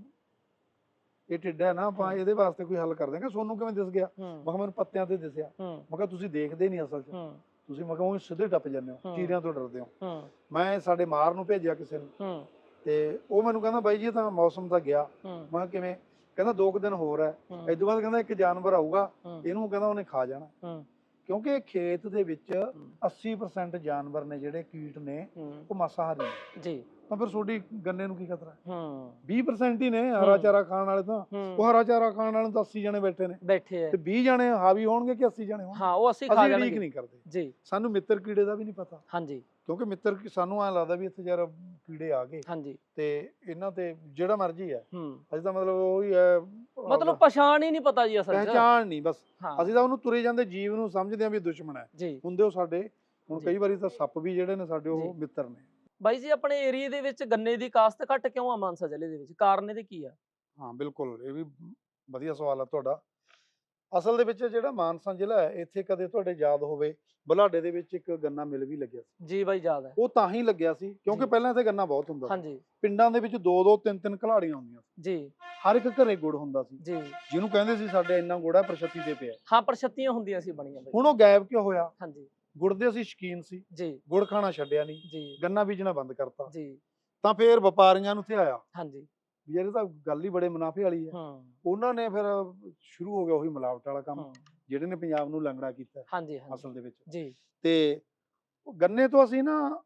ਇਹ ਟਿੱਡਾ ਨਾ ਆਪਾਂ ਇਹਦੇ ਵਾਸਤੇ ਕੋਈ ਹੱਲ ਕਰ ਦੇਂਗੇ ਸੋਨੂੰ ਕਿਵੇਂ ਦਿਸ ਗਿਆ? ਮੈਂ ਕਿਹਾ ਮੈਨੂੰ ਪੱਤਿਆਂ ਤੇ ਦਿਸਿਆ। ਮੈਂ ਕਿਹਾ ਤੁਸੀਂ ਦੇਖਦੇ ਨਹੀਂ ਅਸਲ 'ਚ। ਤੁਸੀਂ ਮੈਂ ਕਿਹਾ ਸਿੱਧੇ ਟੱਪ ਜਾਂਦੇ ਹੋ। ਚੀਰਿਆਂ ਤੋਂ ਡਰਦੇ ਹੋ। ਮੈਂ ਸਾਡੇ ਮਾਰ ਨੂੰ ਭੇਜਿਆ ਕਿਸੇ ਨੂੰ। ਤੇ ਉਹ ਮੈਨੂੰ ਕਹਿੰਦਾ ਬਾਈ ਜੀ ਤਾਂ ਮੌਸਮ ਤਾਂ ਗਿਆ। ਮੈਂ ਕਿਵੇਂ? ਕਹਿੰਦਾ ਦੋ ਕੁ ਦਿਨ ਹੋਰ ਹੈ। ਤੋਂ ਬਾਅਦ ਕਹਿੰਦਾ ਇੱਕ ਜਾਨਵਰ ਆਊਗਾ। ਇਹਨੂੰ ਕਹਿੰਦਾ ਉਹਨੇ ਖਾ ਜਾਣਾ। ਕਿਉਂਕਿ ਖੇਤ ਦੇ ਵਿੱਚ ਹੂੰ। 80% ਜਾਨਵਰ ਨੇ ਜਿਹੜੇ ਕੀਟ ਨੇ ਉਹ ਮਾਸਾਹਾਰੀ ਨੇ। ਜੀ। ਤਾਂ ਫਿਰ ਤੁਹਾਡੀ ਗੰਨੇ ਨੂੰ ਕੀ ਖਤਰਾ? ਹੂੰ। 20% ਹੀ ਨੇ ਹਰਾ ਹੂੰ। ਚਾਰਾ ਖਾਣ ਵਾਲੇ ਤਾਂ। ਹੂੰ। ਉਹ ਹਰਾ ਚਾਰਾ ਖਾਣ ਵਾਲੇ ਤਾਂ 80 ਜਣੇ ਬੈਠੇ ਨੇ। ਬੈਠੇ ਹੈ ਤੇ 20 ਜਣੇ ਹਾਵੀ ਹੋਣਗੇ ਕਿ 80 ਜਣੇ ਹੋਣਗੇ? ਹਾਂ ਉਹ ਅਸੀਂ ਖਾ ਅਸੀਂ ਉਡੀਕ ਜਾਣਗੇ ਨਹੀਂ ਕਰਦੇ। ਜੀ। ਸਾਨੂੰ ਮਿੱਤਰ ਕੀੜੇ ਦਾ ਵੀ ਨਹੀਂ ਪਤਾ। ਹਾਂਜੀ। ਕਿਉਂਕਿ ਮਿੱਤਰ ਸਾਨੂੰ ਐ ਲੱਗਦਾ ਵੀ ਇੱਥੇ ਯਾਰ ਕੀੜੇ ਆ ਗਏ। ਹਾਂਜੀ। ਤੇ ਇਹਨਾਂ ਤੇ ਜਿਹੜਾ ਮਰਜ਼ੀ ਹੈ। ਹੂੰ। ਅਸੀਂ ਤਾਂ ਮਤਲਬ ਉਹੀ ਹੈ ਮਤਲਬ ਪਛਾਣ ਹੀ ਨਹੀਂ ਪਤਾ ਜੀ ਅਸਲ 'ਚ। ਪਹਿਚਾਣ ਨਹੀਂ ਬਸ। ਹਾਂ। ਅਸੀਂ ਤਾਂ ਉਹਨੂੰ ਤੁਰੇ ਜਾਂਦੇ ਜੀਵ ਨੂੰ ਸਮਝਦੇ ਹਾਂ ਵੀ ਦੁਸ਼ਮਣ ਹੈ। ਹੁੰਦੇ ਉਹ ਸਾਡੇ। ਹੁਣ। ਕਈ ਵਾਰੀ ਤਾਂ ਸੱਪ ਵੀ ਜਿਹੜੇ ਨੇ ਸਾਡੇ ਉਹ। ਮਿੱਤਰ ਨੇ। ਬਾਈ ਜੀ ਆਪਣੇ ਏਰੀਆ ਦੇ ਵਿੱਚ ਗੰਨੇ ਦੀ ਕਾਸ਼ਤ ਘੱਟ ਕਿਉਂ ਆ ਮਾਨਸਾ ਜ਼ਿਲ੍ਹੇ ਦੇ ਵਿੱਚ? ਕਾਰਨ ਇਹਦੇ ਕੀ ਆ? ਹਾਂ ਬਿਲਕੁਲ ਇਹ ਵੀ ਵਧੀਆ ਸਵਾਲ ਹੈ ਤੁਹਾਡਾ। ਅਸਲ ਦੇ ਵਿੱਚ ਜਿਹੜਾ ਮਾਨਸਾ ਜ਼ਿਲ੍ਹਾ ਹੈ ਇੱਥੇ ਕਦੇ ਤੁਹਾਡੇ ਯਾਦ ਹੋਵੇ ਬੁਲਾਡੇ ਦੇ ਵਿੱਚ ਇੱਕ ਗੰਨਾ ਮਿਲ ਵੀ ਲੱਗਿਆ ਸੀ। ਜੀ ਬਾਈ ਯਾਦ ਹੈ। ਉਹ ਤਾਂ ਹੀ ਲੱਗਿਆ ਸੀ ਕਿਉਂਕਿ। ਪਹਿਲਾਂ ਇੱਥੇ ਗੰਨਾ ਬਹੁਤ ਹੁੰਦਾ ਸੀ। ਹਾਂਜੀ। ਪਿੰਡਾਂ ਦੇ ਵਿੱਚ ਦੋ ਦੋ ਤਿੰਨ ਤਿੰਨ ਘਲਾੜੀਆਂ ਹੁੰਦੀਆਂ ਸੀ। ਜੀ। ਹਰ ਇੱਕ ਘਰੇ ਗੁੜ ਹੁੰਦਾ ਸੀ। ਜੀ। ਜਿਹਨੂੰ ਕਹਿੰਦੇ ਸੀ ਸਾਡੇ ਇੰਨਾ ਗੁੜ ਪ੍ਰਸ਼ਤੀ ਤੇ ਪਿਆ। ਹਾਂ ਪ੍ਰਸ਼ਤੀਆਂ ਹੁੰਦੀਆਂ ਸੀ ਬਣੀਆਂ ਬਾਈ। ਹੁਣ ਉਹ ਗਾਇਬ ਕਿਉਂ ਹੋਇਆ? ਹਾਂਜੀ। ਗੁੜ ਦੇ ਅਸੀਂ ਸ਼ਕੀਨ ਸੀ। ਜੀ। ਗੁੜ ਖਾਣਾ ਛੱਡਿਆ ਨਹੀਂ ਜੀ। ਗੰਨਾ ਬੀਜਣਾ ਬੰਦ ਕਰਤਾ। ਜੀ। ਤਾਂ ਫੇਰ ਵਪਾਰੀਆਂ ਨੂੰ ਇੱਥੇ ਆਇਆ। ਹਾਂਜੀ। ਵੀ ਇਹ ਤਾਂ ਗੱਲ ਹੀ ਬੜੇ ਮੁਨਾਫੇ ਵਾਲੀ ਹੈ। ਹੂੰ। ਉਹਨਾਂ ਨੇ ਫਿਰ ਸ਼ੁਰੂ ਹੋ ਗਿਆ ਉਹੀ ਮਿਲਾਵਟ ਵਾਲਾ ਕੰਮ ਜਿਹੜੇ ਨੇ ਪੰਜਾਬ ਨੂੰ ਲੰਗੜਾ ਕੀਤਾ ਹਾਂਜੀ ਹਾਂਜੀ। ਅਸਲ ਦੇ ਵਿੱਚ। ਜੀ। ਤੇ ਗੰਨੇ ਤੋਂ ਅਸੀਂ ਨਾ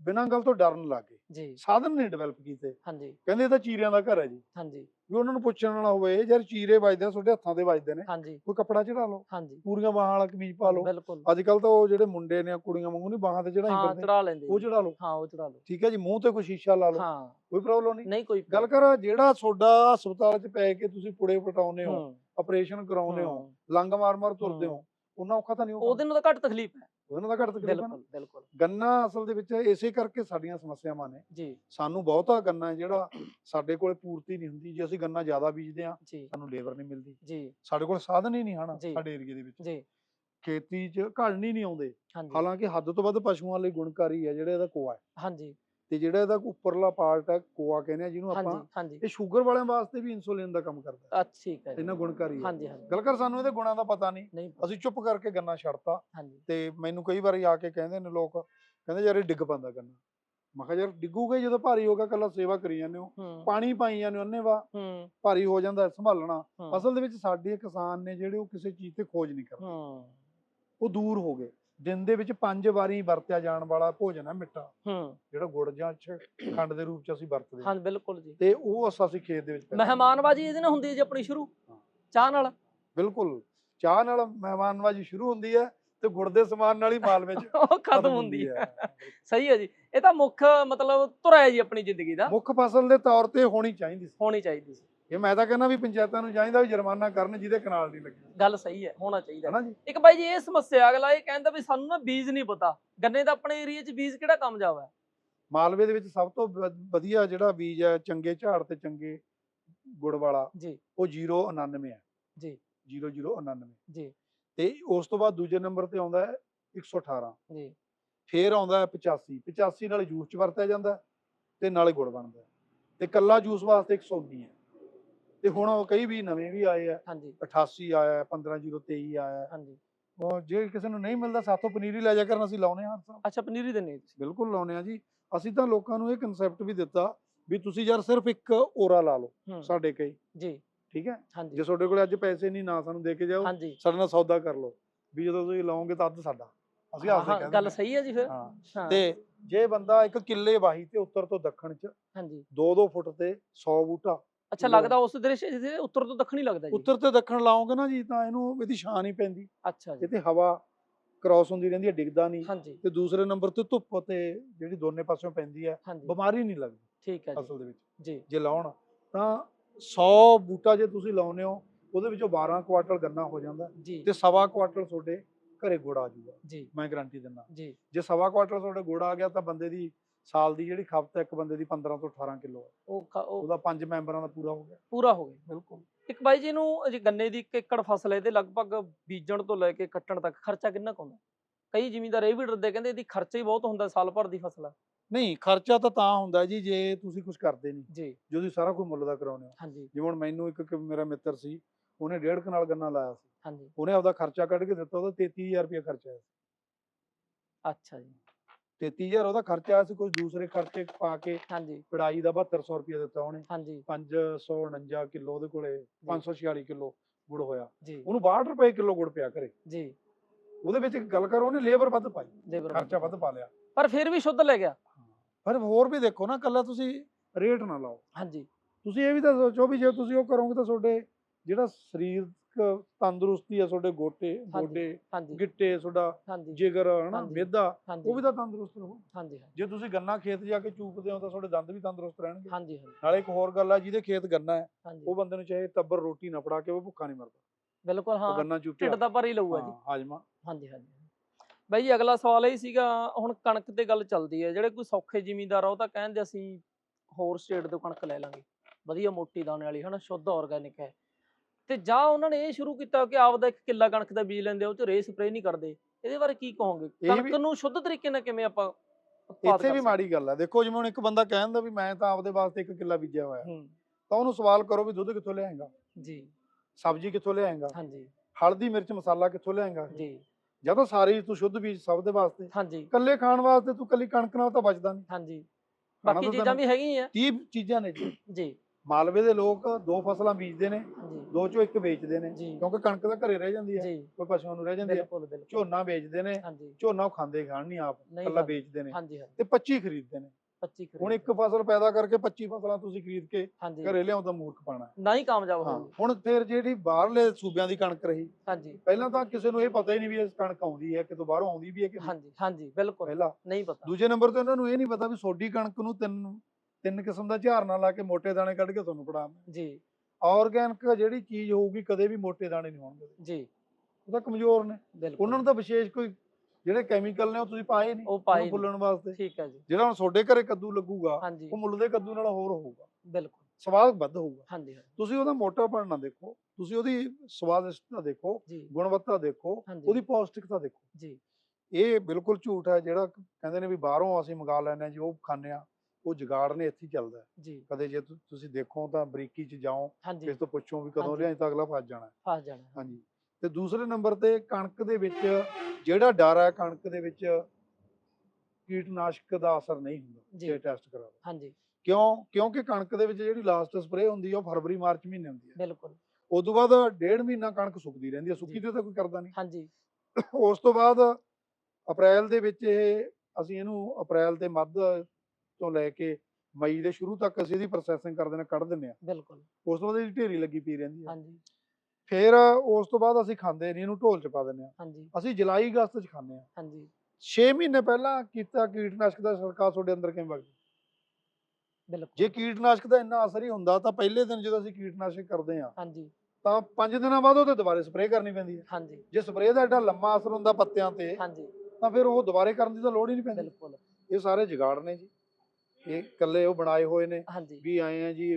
ਬਿਨਾਂ ਗੱਲ ਤੋਂ ਡਰਨ ਲੱਗ ਗਏ। ਜੀ। ਸਾਧਨ ਨਹੀਂ ਡਿਵੈਲਪ ਕੀਤੇ। ਹਾਂਜੀ। ਕਹਿੰਦੇ ਇਹ ਤਾਂ ਚੀਰਿਆਂ ਦਾ ਘਰ ਹੈ ਜੀ। ਹਾਂਜੀ। ਵੀ ਉਹਨਾਂ ਨੂੰ ਪੁੱਛਣ ਵਾਲਾ ਹੋਵੇ ਯਾਰ ਚੀਰੇ ਵੱਜਦੇ ਆ ਤੁਹਾਡੇ ਹੱਥਾਂ ਦੇ ਵੱਜਦੇ ਨੇ। ਹਾਂਜੀ। ਕੋਈ ਕੱਪੜਾ ਚੜਾ ਲਓ ਹਾਂਜੀ। ਪੂਰੀਆਂ ਬਾਹਾਂ ਵਾਲਾ ਕਮੀਜ਼ ਪਾ ਲਓ। ਬਿਲਕੁਲ। ਅੱਜ ਕੱਲ ਤਾਂ ਉਹ ਜਿਹੜੇ ਮੁੰਡੇ ਨੇ ਕੁੜੀਆਂ ਵਾਂਗੂ ਨਹੀਂ ਬਾਹਾਂ ਤੇ ਚੜਾਈ ਹਾਂ ਫਿਰਦੇ। ਚੜਾ ਲੈਂਦੇ ਉਹ। ਚੜਾ ਲਓ। ਹਾਂ ਉਹ ਚੜਾ ਲਓ। ਠੀਕ ਹੈ ਜੀ ਮੂੰਹ ਤੇ ਕੋਈ ਸ਼ੀਸ਼ਾ ਲਾ ਲਓ। ਹਾਂ। ਕੋਈ ਪ੍ਰੋਬਲਮ ਨਹੀਂ। ਨਹੀਂ ਕੋਈ ਗੱਲ ਕਰ ਜਿਹੜਾ ਤੁਹਾਡਾ ਹਸਪਤਾਲ 'ਚ ਪੈ ਕੇ ਤੁਸੀਂ ਪੁੜੇ ਪਟਾਉਨੇ ਹੋ ਹੂੰ, ਆਪਰੇਸ਼ਨ ਕਰਾਉਨੇ ਹੋ ਹੂੰ। ਲੰਗ ਮਾਰ ਮਾਰ ਤੁਰਦੇ ਹੂੰ। ਹੋ ਉਹਨਾਂ ਔਖਾ ਤਾਂ ਨਹੀਂ ਉਹ ਉਹਦੇ ਨਾਲ ਤਾਂ ਘੱਟ ਤਕਲੀਫ ਹੈ। ਉਹਨਾਂ ਦਾ ਘੱਟ ਤਕਲੀਫ ਹੈ ਨਾ। ਬਿਲਕੁਲ ਬਿਲਕੁਲ। ਗੰਨਾ ਅਸਲ ਦੇ ਵਿੱਚ ਇਸੇ ਕਰਕੇ ਸਾਡੀਆਂ ਸਮੱਸਿਆਵਾਂ ਨੇ। ਜੀ। ਸਾਨੂੰ ਬਹੁਤਾ ਗੰਨਾ ਹੈ ਜਿਹੜਾ ਸਾਡੇ ਕੋਲੇ ਪੂਰਤੀ ਨਹੀਂ ਹੁੰਦੀ ਜੇ ਅਸੀਂ ਗੰਨਾ ਜ਼ਿਆਦਾ ਬੀਜਦੇ ਆ ਜੀ। ਸਾਨੂੰ ਲੇਬਰ ਨਹੀਂ ਮਿਲਦੀ। ਜੀ। ਸਾਡੇ ਕੋਲ ਸਾਧਨ ਹੀ ਨਹੀਂ ਹਨ ਜੀ। ਸਾਡੇ ਏਰੀਏ ਦੇ ਵਿੱਚ। ਜੀ। ਖੇਤੀ 'ਚ ਹੀ ਨਹੀਂ ਆਉਂਦੇ। ਹਾਂਜੀ। ਹਾਲਾਂਕਿ ਹੱਦ ਤੋਂ ਵੱਧ ਪਸ਼ੂਆਂ ਲਈ ਗੁਣਕਾਰੀ ਹੈ ਜਿਹੜਾ ਇਹਦਾ ਕੋਆ ਹੈ। ਹਾਂਜੀ। ਤੇ ਜਿਹੜਾ ਇਹਦਾ ਉੱਪਰਲਾ ਪਾਰਟ ਹੈ ਕੋਆ ਕਹਿੰਦੇ ਆ ਜਿਹਨੂੰ ਆਪਾਂ ਇਹ ਸ਼ੂਗਰ ਵਾਲਿਆਂ ਵਾਸਤੇ ਵੀ ਇਨਸੂਲਿਨ ਦਾ ਕੰਮ ਕਰਦਾ ਠੀਕ ਹੈ। ਇਹਨਾਂ ਗੁਣਕਾਰੀ ਹਾਂਜੀ ਹਾਂਜੀ। ਗੱਲ ਕਰ ਸਾਨੂੰ ਇਹਦੇ ਗੁਣਾਂ ਦਾ ਪਤਾ ਨਹੀਂ। ਅਸੀਂ ਚੁੱਪ ਕਰਕੇ ਗੰਨਾ ਛੱਡਤਾ। ਹਾਂਜੀ। ਤੇ ਮੈਨੂੰ ਕਈ ਵਾਰੀ ਆ ਕੇ ਕਹਿੰਦੇ ਨੇ ਲੋਕ ਕਹਿੰਦੇ ਯਾਰ ਇਹ ਡਿੱਗ ਪੈਂਦਾ ਗੰਨਾ। ਮੈਂ ਕਿਹਾ ਯਾਰ ਡਿੱਗੂਗਾ ਜਦੋਂ ਭਾਰੀ ਹੋਗਾ ਕੱਲਾ ਸੇਵਾ ਕਰੀ ਜਾਂਦੇ ਹੋ। ਪਾਣੀ ਪਾਈ ਜਾਂਦੇ ਹੋ ਉਹਨੇ ਵਾ ਹੂੰ। ਭਾਰੀ ਹੋ ਜਾਂਦਾ ਸੰਭਾਲਣਾ। ਅਸਲ ਦੇ ਵਿੱਚ ਸਾਡੇ ਕਿਸਾਨ ਨੇ ਜਿਹੜੇ ਉਹ ਕਿਸੇ ਚੀਜ਼ ਤੇ ਖੋਜ ਨਹੀਂ ਕਰਦੇ। ਉਹ ਦੂਰ ਹੋ ਗਏ। ਦਿਨ ਦੇ ਵਿੱਚ ਪੰਜ ਵਾਰੀ ਵਰਤਿਆ ਜਾਣ ਵਾਲਾ ਭੋਜਨ ਹੈ ਮਿੱਠਾ। ਹੂੰ। ਜਿਹੜਾ ਗੁੜ ਜਾਂ ਚ- ਖੰਡ ਦੇ ਰੂਪ ਚ ਅਸੀਂ ਵਰਤਦੇ ਹਾਂ। ਹਾਂ ਬਿਲਕੁਲ ਜੀ। ਤੇ ਉਹ ਅਸਾਂ ਅਸੀਂ ਖੇਤ ਦੇ ਵਿੱਚ ਪੈਦਾ ਕਰਦੇ ਮਹਿਮਾਨਬਾਜੀ ਇਹਦੇ ਨਾਲ ਹੁੰਦੀ ਹੈ ਜੀ ਆਪਣੀ ਸ਼ੁਰੂ? ਹਾਂ। ਚਾਹ ਨਾਲ? ਬਿਲਕੁਲ। ਚਾਹ ਨਾਲ ਮਹਿਮਾਨਵਾਜੀ ਸ਼ੁਰੂ ਹੁੰਦੀ ਹੈ ਤੇ ਗੁੜ ਦੇ ਸਮਾਨ ਨਾਲ ਹੀ ਮਾਲ ਵਿੱਚ ਉਹ ਖਤਮ ਹੁੰਦੀ ਹੈ। ਸਹੀ ਹੈ ਜੀ। ਇਹ ਤਾਂ ਮੁੱਖ ਮਤਲਬ ਧੁਰਾ ਹੈ ਜੀ ਆਪਣੀ ਜ਼ਿੰਦਗੀ ਦਾ। ਮੁੱਖ ਫਸਲ ਦੇ ਤੌਰ ਤੇ ਹੋਣੀ ਚਾਹੀਦੀ ਸੀ। ਹੋਣੀ ਚਾਹੀਦੀ ਸੀ। ਇਹ ਮੈਂ ਤਾਂ ਕਹਿੰਦਾ ਵੀ ਪੰਚਾਇਤਾਂ ਨੂੰ ਚਾਹੀਦਾ ਵੀ ਜੁਰਮਾਨਾ ਕਰਨ ਜਿਹਦੇ ਕਨਾਲ ਨਹੀਂ ਲੱਗੀ। ਗੱਲ ਸਹੀ ਹੈ ਹੋਣਾ ਚਾਹੀਦਾ ਇੱਕ ਬਾਈ ਜੀ ਇਹ ਸਮੱਸਿਆ ਅਗਲਾ ਇਹ ਕਹਿੰਦਾ ਵੀ ਸਾਨੂੰ ਨਾ ਬੀਜ ਨਹੀਂ ਪਤਾ। ਗੰਨੇ ਦਾ ਆਪਣੇ ਏਰੀਆ 'ਚ ਬੀਜ ਕਿਹੜਾ ਕਾਮਯਾਬ ਹੈ ਮਾਲਵੇ ਦੇ ਵਿੱਚ ਸਭ ਤੋਂ ਵਧੀਆ ਜਿਹੜਾ ਬੀਜ ਹੈ ਚੰਗੇ ਝਾੜ ਤੇ ਚੰਗੇ ਗੁੜ ਵਾਲਾ ਜੀ। ਉਹ 099 ਹੈ। ਜੀ। 0099 ਜੀ। ਤੇ ਉਸ ਤੋਂ ਬਾਅਦ ਦੂਜੇ ਨੰਬਰ ਤੇ ਆਉਂਦਾ ਹੈ 118 ਜੀ। ਫੇਰ ਆਉਂਦਾ ਹੈ 85 85 ਨਾਲ ਜੂਸ ਚ ਵਰਤਿਆ ਜਾਂਦਾ ਤੇ ਨਾਲੇ ਗੁੜ ਬਣਦਾ ਤੇ ਕੱਲਾ ਜੂਸ ਵਾਸਤੇ 119 ਹੈ। ਤੇ ਹੁਣ ਉਹ ਕਈ ਵੀ ਨਵੇਂ ਵੀ ਆਏ ਆ। ਹਾਂਜੀ। 88 ਆਇਆ ਹੈ, 15023 ਆਇਆ। ਹਾਂਜੀ। ਉਹ ਜੇ ਕਿਸੇ ਨੂੰ ਨਹੀਂ ਮਿਲਦਾ ਸਾਥੋਂ ਪਨੀਰੀ ਲੈ ਜਾ ਕਰਨ ਅਸੀਂ ਲਾਉਨੇ ਹਾਂ ਹਰ ਸਾਲ। ਅੱਛਾ ਪਨੀਰੀ ਦੇ ਨਹੀਂ ਤੁਸੀਂ? ਬਿਲਕੁਲ ਲਾਉਨੇ ਆ ਜੀ। ਅਸੀਂ ਤਾਂ ਲੋਕਾਂ ਨੂੰ ਇਹ ਕਨਸੈਪਟ ਵੀ ਦਿੱਤਾ ਵੀ ਤੁਸੀਂ ਯਾਰ ਸਿਰਫ ਇੱਕ ਓਰਾ ਲਾ ਲਓ ਸਾਡੇ ਕਈ। ਜੀ। ਠੀਕ ਹੈ? ਜੇ ਤੁਹਾਡੇ ਕੋਲ ਅੱਜ ਪੈਸੇ ਨਹੀਂ ਨਾ ਸਾਨੂੰ ਦੇ ਕੇ ਜਾਓ ਸਾਡੇ ਨਾਲ ਸੌਦਾ ਕਰ ਲਓ। ਵੀ ਜਦੋਂ ਤੁਸੀਂ ਲਾਓਗੇ ਤਾਂ ਅੱਧ ਸਾਡਾ। ਅਸੀਂ ਹਾਂ, ਆਪਦੇ ਹਾਂ, ਕਹਿ ਗੱਲ ਦਿੰਦੇ ਸਹੀ ਹੈ ਜੀ ਫਿਰ। ਹਾਂ। ਤੇ ਜੇ ਬੰਦਾ ਇੱਕ ਕਿੱਲੇ ਵਾਹੀ ਤੇ ਉੱਤਰ ਤੋਂ ਦੱਖਣ ਚ ਹਾਂਜੀ। 2-2 ਫੁੱਟ ਤੇ 100 ਬੂਟਾ ਅੱਛਾ ਲੱਗਦਾ ਉਸ ਦ੍ਰਿਸ਼ ਜਿਹਦੇ ਉੱਤਰ ਤੋਂ ਦੱਖਣੀ ਲੱਗਦਾ ਜੀ। ਉੱਤਰ ਤੇ ਦੱਖਣ ਲਾਓਗੇ ਨਾ ਜੀ ਤਾਂ ਇਹਨੂੰ ਇਹਦੀ ਛਾਂ ਨਹੀਂ ਪੈਂਦੀ। ਅੱਛਾ ਜੀ। ਇਹ ਤੇ ਹਵਾ ਕ੍ਰਾਸ ਹੁੰਦੀ ਰਹਿੰਦੀ ਹੈ ਡਿੱਗਦਾ ਨਹੀਂ। ਹਾਂਜੀ। ਤੇ ਦੂਸਰੇ ਨੰਬਰ ਤੇ ਧੁੱਪ ਤੇ ਜਿਹੜੀ ਦੋਨੇ ਪਾਸਿਓਂ ਪੈਂਦੀ ਹੈ ਬਿਮਾਰੀ ਨਹੀਂ ਲੱਗਦੀ ਠੀਕ ਹੈ ਜੀ। ਅਸਲ ਦੇ ਵਿੱਚ। ਜੀ। ਜੇ ਲਾਉਣ ਤਾਂ 100 ਬੂਟਾ ਜੇ ਤੁਸੀਂ ਲਾਉਨੇ ਹੋ ਉਹਦੇ ਵਿੱਚੋਂ 12 ਕੁਆਟਲ ਗੰਨਾ ਹੋ ਜਾਂਦਾ ਤੇ ਸਵਾ ਕੁਆਟਲ ਤੁਹਾਡੇ ਘਰੇ ਗੁੜ ਆ ਜਾਊਗਾ ਜੀ। ਮੈਂ ਗਾਰੰਟੀ ਦਿੰਦਾ। ਜੀ। ਜੇ ਸਵਾ ਕੁਆਟਲ ਤੁਹਾਡੇ ਗੁੜ ਆ ਗਿਆ ਤਾਂ ਬੰਦੇ ਦੀ ਸਾਲ ਦੀ ਜਿਹੜੀ ਖਪਤ ਹੈ ਇੱਕ ਬੰਦੇ ਦੀ 15 ਤੋਂ 18 ਕਿਲੋ ਹੈ। ਉਹ ਉਹਦਾ ਪੰਜ ਮੈਂਬਰਾਂ ਦਾ ਪੂਰਾ ਹੋ ਗਿਆ। ਪੂਰਾ ਹੋ ਗਿਆ ਬਿਲਕੁਲ। ਇੱਕ ਬਾਈ ਜੀ ਨੂੰ ਜੇ ਗੰਨੇ ਦੀ ਇੱਕ ਏਕੜ ਫਸਲ ਹੈ ਇਹਦੇ ਲਗਭਗ ਬੀਜਣ ਤੋਂ ਲੈ ਕੇ ਕੱਟਣ ਤੱਕ ਖਰਚਾ ਕਿੰਨਾ ਕੁ ਹੁੰਦਾ ਕਈ ਜ਼ਿਮੀਂਦਾਰ ਇਹ ਵੀ ਡਰਦੇ ਕਹਿੰਦੇ ਇਹਦੀ ਖਰਚਾ ਹੀ ਬਹੁਤ ਹੁੰਦਾ ਸਾਲ ਭਰ ਦੀ ਫਸਲ ਆ ਨਹੀਂ ਖਰਚਾ ਤਾਂ ਤਾਂ ਹੁੰਦਾ ਜੀ ਜੇ ਤੁਸੀਂ ਕੁਝ ਕਰਦੇ ਨਹੀਂ। ਜੀ। ਜੇ ਤੁਸੀਂ ਸਾਰਾ ਕੁਝ ਮੁੱਲ ਦਾ ਕਰਾਉਂਦੇ ਹੋ। ਹਾਂਜੀ। ਜਿਵੇਂ ਹੁਣ ਮੈਨੂੰ ਇੱਕ ਇੱਕ ਮੇਰਾ ਮਿੱਤਰ ਸੀ ਉਹਨੇ ਡੇਢ ਕਨਾਲ ਗੰਨਾ ਲਾਇਆ ਸੀ। ਹਾਂਜੀ। ਉਹਨੇ ਆਪਦਾ ਖਰਚਾ ਕੱਢ ਕੇ ਦਿੱਤਾ ਉਹਦਾ 33000 ਰੁਪਏ ਖਰਚਾ ਆਇਆ ਅੱਛਾ ਜੀ। 33000 ਉਹਦਾ ਖਰਚਾ ਸੀ ਕੁਝ ਦੂਸਰੇ ਖਰਚੇ ਪਾ ਕੇ ਹਾਂਜੀ। ਕਢਾਈ ਦਾ 7200 ਰੁਪਏ ਦਿੱਤਾ ਉਹਨੇ। ਹਾਂਜੀ। 549 ਕਿਲੋ ਉਹਦੇ ਕੋਲੇ 546 ਕਿਲੋ ਗੁੜ ਹੋਇਆ। ਉਹਨੂੰ 62 ਰੁਪਏ ਕਿਲੋ ਗੁੜ ਪਿਆ ਜੀ। ਉਹਦੇ ਵਿੱਚ ਇੱਕ ਗੱਲ ਕਰੋ ਉਹਨੇ ਲੇਬਰ ਵੱਧ ਪਾਈ। ਖਰਚਾ ਵੱਧ ਪਾ ਲਿਆ। ਪਰ ਫਿਰ ਵੀ ਸ਼ੁੱਧ ਲੈ ਗਿਆ। ਪਰ ਹੋਰ ਵੀ ਦੇਖੋ ਨਾ ਕੱਲਾ ਤੁਸੀਂ ਰੇਟ ਨਾ ਲਾਓ। ਹਾਂਜੀ। ਤੁਸੀਂ ਇਹ ਵੀ ਤਾਂ ਸੋਚੋ ਵੀ ਜੇ ਤੁਸੀਂ ਉਹ ਕਰੋਗੇ ਤਾਂ ਤੁਹਾਡੇ ਜਿਹੜਾ ਸਰੀਰਕ ਤੰਦਰੁਸਤੀ ਆ ਤੁਹਾਡੇ ਗੋਟੇ ਗੋਡੇ ਹਾਂਜੀ। ਗਿੱਟੇ ਤੁਹਾਡਾ ਜਿਗਰ ਹਨਾ। ਮਿਹਦਾ ਉਹ ਵੀ ਤਾਂ ਤੰਦਰੁਸਤ ਰਹੋ। ਹਾਂਜੀ ਜੇ ਤੁਸੀਂ ਗੰਨਾ ਖੇਤ ਜਾ ਕੇ ਚੂਪਦੇ ਹੋ ਤਾਂ ਤੁਹਾਡੇ ਦੰਦ ਵੀ ਤੰਦਰੁਸਤ ਰਹਿਣਗੇ। ਹਾਂਜੀ ਨਾਲੇ ਇੱਕ ਹੋਰ ਗੱਲ ਆ ਜਿਹਦੇ ਖੇਤ ਗੰਨਾ ਹੈ ਉਹ ਬੰਦੇ ਨੂੰ ਚਾਹੇ ਟੱਬਰ ਰੋਟੀ ਨਾ ਫੜਾ ਕੇ ਉਹ ਭੁੱਖਾ ਨਹੀਂ ਮਰਦਾ। ਬਿਲਕੁਲ ਹਾਂ। ਗੰਨਾ ਚੁੱਪਿਆ ਢਿੱਡ ਤਾਂ ਭਰ ਹੀ ਲਊਗਾ ਜੀ। ਹਾਜਮਾ। ਹਾਂਜੀ ਹਾਂਜੀ। ਬਾਈ ਜੀ ਅਗਲਾ ਸਵਾਲ ਇਹ ਸੀਗਾ ਹੁਣ ਕਣਕ ਤੇ ਗੱਲ ਚੱਲਦੀ ਹੈ ਜਿਹੜੇ ਕੋਈ ਸੌਖੇ ਜ਼ਿਮੀਂਦਾਰ ਆ ਉਹ ਤਾਂ ਕਹਿੰਦੇ ਅਸੀਂ ਹੋਰ ਸਟੇਟ ਤੋਂ ਕਣਕ ਲੈ ਲਾਂਗੇ। ਵਧੀਆ ਮੋਟੀ ਦਾਣੇ ਵਾਲੀ ਹਨਾ ਸ਼ੁੱਧ ਆਰਗੈਨਿਕ ਹੈ। ਤੇ ਜਾਂ ਉਹਨਾਂ ਨੇ ਇਹ ਸ਼ੁਰੂ ਕੀਤਾ ਕਿ ਆਪਦਾ ਇੱਕ ਕਿੱਲਾ ਕਣਕ ਦਾ ਬੀਜ ਲੈਂਦੇ ਉਹ ਚ ਰੇ ਸਪਰੇ ਨਹੀਂ ਕਰਦੇ। ਇਹਦੇ ਬਾਰੇ ਕੀ ਕਹੋਗੇ? ਕਣਕ ਨੂੰ ਸ਼ੁੱਧ ਤਰੀਕੇ ਨਾਲ ਕਿਵੇਂ ਆਪਾਂ ਇੱਥੇ ਵੀ? ਮਾੜੀ ਗੱਲ ਆ। ਦੇਖੋ ਜਿਵੇਂ ਹੁਣ ਇੱਕ ਬੰਦਾ ਕਹਿੰਦਾ ਵੀ ਮੈਂ ਤਾਂ ਆਪਦੇ ਵਾਸਤੇ ਇੱਕ ਕਿੱਲਾ ਬੀਜਿਆ ਹੋਇਆ। ਤਾਂ ਉਹਨੂੰ ਸਵਾਲ ਕਰੋ ਵੀ ਦੁੱਧ ਕਿੱਥੋਂ ਲਿਆਏਗਾ? ਜੀ। ਸਬਜ਼ੀ ਕਿੱਥੋਂ ਲਿਆਏਗਾ? ਹਾਂਜੀ। ਹਲਦੀ ਮਿਰਚ ਮਸਾਲਾ ਕਿੱਥੋਂ ਲਿਆਏਗਾ? ਜੀ। ਜਦੋਂ ਸਾਰੀ ਤੂੰ ਸ਼ੁੱਧ ਬੀਜ ਸਭ ਦੇ ਵਾਸਤੇ ਹਾਂਜੀ। ਇਕੱਲੇ ਖਾਣ ਵਾਸਤੇ ਤੂੰ ਕੱਲੀ ਕਣਕ ਨਾਲ ਤਾਂ ਬਚਦਾ ਨਹੀਂ ਹਾਂਜੀ। ਬਾਕੀ ਚੀਜ਼ਾਂ ਵੀ ਹੈਗੀਆਂ 30 ਚੀਜ਼ਾਂ ਨੇ ਜੀ। ਜੀ। ਮਾਲਵੇ ਦੇ ਲੋਕ ਦੋ ਫਸਲਾਂ ਬੀਜਦੇ ਨੇ ਦੋ ਚੋਂ ਇੱਕ ਵੇਚਦੇ ਨੇ ਕਿਉਂਕਿ ਕਣਕ ਤਾਂ ਘਰੇ ਰਹਿ ਜਾਂਦੀ ਹੈ ਕੋਈ ਪਸ਼ੂਆਂ ਨੂੰ ਰਹਿ ਜਾਂਦੀ ਹੈ। ਝੋਨਾ ਵੇਚਦੇ ਨੇ ਝੋਨਾ ਉਹ ਖਾਂਦੇ ਖਾਣ ਨਹੀਂ ਆਪ ਕੱਲਾ। ਵੇਚਦੇ ਨੇ। ਤੇ 25 ਖਰੀਦਦੇ ਨੇ। 25 ਹੁਣ ਇੱਕ ਫਸਲ ਪੈਦਾ ਕਰਕੇ 25 ਫਸਲਾਂ ਤੁਸੀਂ ਖਰੀਦ ਕੇ ਘਰੇ ਲਿਆਉਂ ਤਾਂ ਮੂਰਖ ਪਾਣਾ ਨਾ ਹੀ ਕਾਮਯਾਬ ਹਾਂ ਹੁਣ ਫਿਰ ਜਿਹੜੀ ਬਾਹਰਲੇ ਸੂਬਿਆਂ ਦੀ ਕਣਕ ਰਹੀ ਹਾਂਜੀ। ਪਹਿਲਾਂ ਤਾਂ ਕਿਸੇ ਨੂੰ ਇਹ ਪਤਾ ਹੀ ਨਹੀਂ ਵੀ ਇਹ ਕਣਕ ਆਉਂਦੀ ਹੈ ਕਿਤੋਂ ਬਾਹਰੋਂ ਆਉਂਦੀ ਵੀ ਹੈ ਕਿ। ਹਾਂਜੀ ਹਾਂਜੀ ਬਿਲਕੁਲ। ਪਹਿਲਾਂ। ਨਹੀਂ ਪਤਾ। ਦੂਜੇ ਨੰਬਰ ਤੇ ਉਹਨਾਂ ਨੂੰ ਇਹ ਨਹੀਂ ਪਤਾ ਵੀ ਸੋਡੀ ਕਣਕ ਨੂੰ ਤਿੰਨ ਤਿੰਨ ਕਿਸਮ ਦਾ ਝਾਰਨਾ ਲਾ ਕੇ ਮੋٹے ਦਾਣੇ ਕੱਢ ਕੇ ਤੁਹਾਨੂੰ ਪੜਾਵਾਂ ਜੀ। ਆਰਗੈਨਿਕ ਜਿਹੜੀ ਚੀਜ਼ ਹੋਊਗੀ ਕਦੇ ਵੀ ਮੋٹے ਦਾਣੇ ਨਹੀਂ ਹੋਣਗੇ। ਜੀ। ਉਹ ਤਾਂ ਕਮਜ਼ੋਰ ਨੇ। ਉਹਨਾਂ ਨੂੰ ਤਾਂ ਵਿਸ਼ੇਸ਼ ਕੋਈ ਜਿਹੜੇ ਕੈਮੀਕਲ ਨੇ ਉਹ ਤੁਸੀਂ ਪਾਏ ਨਹੀਂ। ਉਹ ਪਾਏ ਫੁੱਲਣ ਵਾਸਤੇ। ਠੀਕ ਹੈ ਜੀ। ਜਿਹੜਾ ਹੁਣ ਤੁਹਾਡੇ ਘਰੇ ਕੱਦੂ ਲੱਗੂਗਾ ਉਹ ਮੁੱਲ ਦੇ ਕੱਦੂ ਨਾਲ ਹੋਰ ਹੋਊਗਾ। ਬਿਲਕੁਲ। ਸਵਾਦ ਵੱਧ ਹੋਊਗਾ। ਹਾਂਜੀ ਤੁਸੀਂ ਉਹਦਾ ਮੋਟਾਪਣ ਨਾ ਦੇਖੋ। ਤੁਸੀਂ ਉਹਦੀ ਸਵਾਦਿਸ਼ਟਤਾ ਦੇਖੋ। ਗੁਣਵੱਤਾ ਦੇਖੋ। ਉਹਦੀ ਪੌਸ਼ਟਿਕਤਾ ਦੇਖੋ। ਜੀ। ਇਹ ਬਿਲਕੁਲ ਝੂਠ ਹੈ ਜਿਹੜਾ ਕਹਿੰਦੇ ਨੇ ਵੀ ਬਾਹਰੋਂ ਅਸੀਂ ਮੰਗਾ ਲੈਣੇ ਜੀ ਉਹ ਆ ਉਹ ਜੁਗਾੜ ਨੇ ਇੱਥੇ ਹੀ ਚੱਲਦਾ। ਜੀ। ਕਦੇ ਜੇ ਤੁ- ਤੁਸੀਂ ਦੇਖੋ ਤਾਂ ਬਰੀਕੀ ਚ ਜਾਓ ਹਾਂਜੀ। ਕਿਸ ਤੋਂ ਪੁੱਛੋ ਵੀ ਕਦੋਂ ਹਾਂਜੀ। ਲਿਆਈ ਤਾਂ ਅਗਲਾ ਫਸ ਜਾਣਾ। ਫਸ ਜਾਣਾ ਹਾਂਜੀ। ਤੇ ਦੂਸਰੇ ਨੰਬਰ ਤੇ ਕਣਕ ਦੇ ਵਿੱਚ ਜਿਹੜਾ ਡਰ ਹੈ ਕਣਕ ਦੇ ਵਿੱਚ ਕੀਟਨਾਸ਼ਕ ਦਾ ਅਸਰ ਨਹੀਂ ਹੁੰਦਾ ਜੀ। ਜੇ ਟੈਸਟ ਕਰਾ ਲਓ ਹਾਂਜੀ। ਕਿਉਂ? ਕਿਉਂਕਿ ਕਣਕ ਦੇ ਵਿੱਚ ਜਿਹੜੀ ਲਾਸਟ ਸਪਰੇਅ ਹੁੰਦੀ ਹੈ ਉਹ ਫਰਵਰੀ ਮਾਰਚ ਮਹੀਨੇ ਹੁੰਦੀ ਹੈ। ਬਿਲਕੁਲ। ਉਸ ਤੋਂ ਬਾਅਦ ਡੇਢ ਮਹੀਨਾ ਕਣਕ ਸੁੱਕਦੀ ਰਹਿੰਦੀ ਹੈ ਸੁੱਕੀ ਜੀ। ਤੇ ਤਾਂ ਕੋਈ ਕਰਦਾ ਨਹੀਂ। ਹਾਂਜੀ। ਉਸ ਤੋਂ ਬਾਅਦ ਅਪ੍ਰੈਲ ਦੇ ਵਿੱਚ ਇਹ ਅਸੀਂ ਇਹਨੂੰ ਅਪ੍ਰੈਲ ਦੇ ਮੱਧ ਤੋਂ ਲੈ ਕੇ ਮਈ ਦੇ ਸ਼ੁਰੂ ਤੱਕ ਅਸੀਂ ਇਹਦੀ ਪ੍ਰੋਸੈਸਿੰਗ ਕਰ ਦਿੰਦੇ ਕੱਢ ਦਿੰਦੇ ਆ ਬਿਲਕੁਲ। ਉਸ ਤੋਂ ਬਾਅਦ ਇਹਦੀ ਢੇਰੀ ਲੱਗੀ ਪਈ ਰਹਿੰਦੀ ਹੈ। ਹਾਂਜੀ। ਫਿਰ ਉਸ ਤੋਂ ਬਾਅਦ ਅਸੀਂ ਖਾਂਦੇ ਨਹੀਂ ਇਹਨੂੰ ਢੋਲ ਚ ਪਾ ਦਿੰਦੇ ਆ ਹਾਂਜੀ। ਅਸੀਂ ਜੁਲਾਈ ਅਗਸਤ ਚ ਖਾਂਦੇ ਆ ਹਾਂਜੀ। 6 ਮਹੀਨੇ ਪਹਿਲਾਂ ਕੀਤਾ ਕੀਟਨਾਸ਼ਕ ਦਾ ਛਿੜਕਾਅ ਤੁਹਾਡੇ ਅੰਦਰ ਕਿਵੇਂ ਵਗ ਬਿਲਕੁਲ। ਜੇ ਕੀਟਨਾਸ਼ਕ ਦਾ ਇੰਨਾ ਅਸਰ ਹੀ ਹੁੰਦਾ ਤਾਂ ਪਹਿਲੇ ਦਿਨ ਜਦੋਂ ਅਸੀਂ ਕੀਟਨਾਸ਼ਕ ਕਰਦੇ ਆ ਹਾਂਜੀ। ਤਾਂ 5 ਦਿਨਾਂ ਬਾਅਦ ਉਹਦੇ ਦੁਬਾਰੇ ਸਪਰੇਅ ਕਰਨੀ ਪੈਂਦੀ ਹੈ। ਹਾਂਜੀ। ਜੇ ਸਪਰੇਅ ਦਾ ਐਡਾ ਲੰਮਾ ਅਸਰ ਹੁੰਦਾ ਪੱਤਿਆਂ ਤੇ ਹਾਂਜੀ। ਤਾਂ ਫਿਰ ਉਹ ਦੁਬਾਰੇ ਕਰਨ ਦੀ ਤਾਂ ਲੋੜ ਹੀ ਨਹੀਂ ਪੈਂਦੀ। ਬਿਲਕੁਲ। ਇਹ ਸਾਰੇ ਜੁਗਾੜ ਨੇ ਜੀ। ਇਹ ਇਕੱਲੇ ਉਹ ਬਣਾਏ ਹੋਏ ਨੇ ਹਾਂਜੀ। ਵੀ ਆਏ ਆ ਜੀ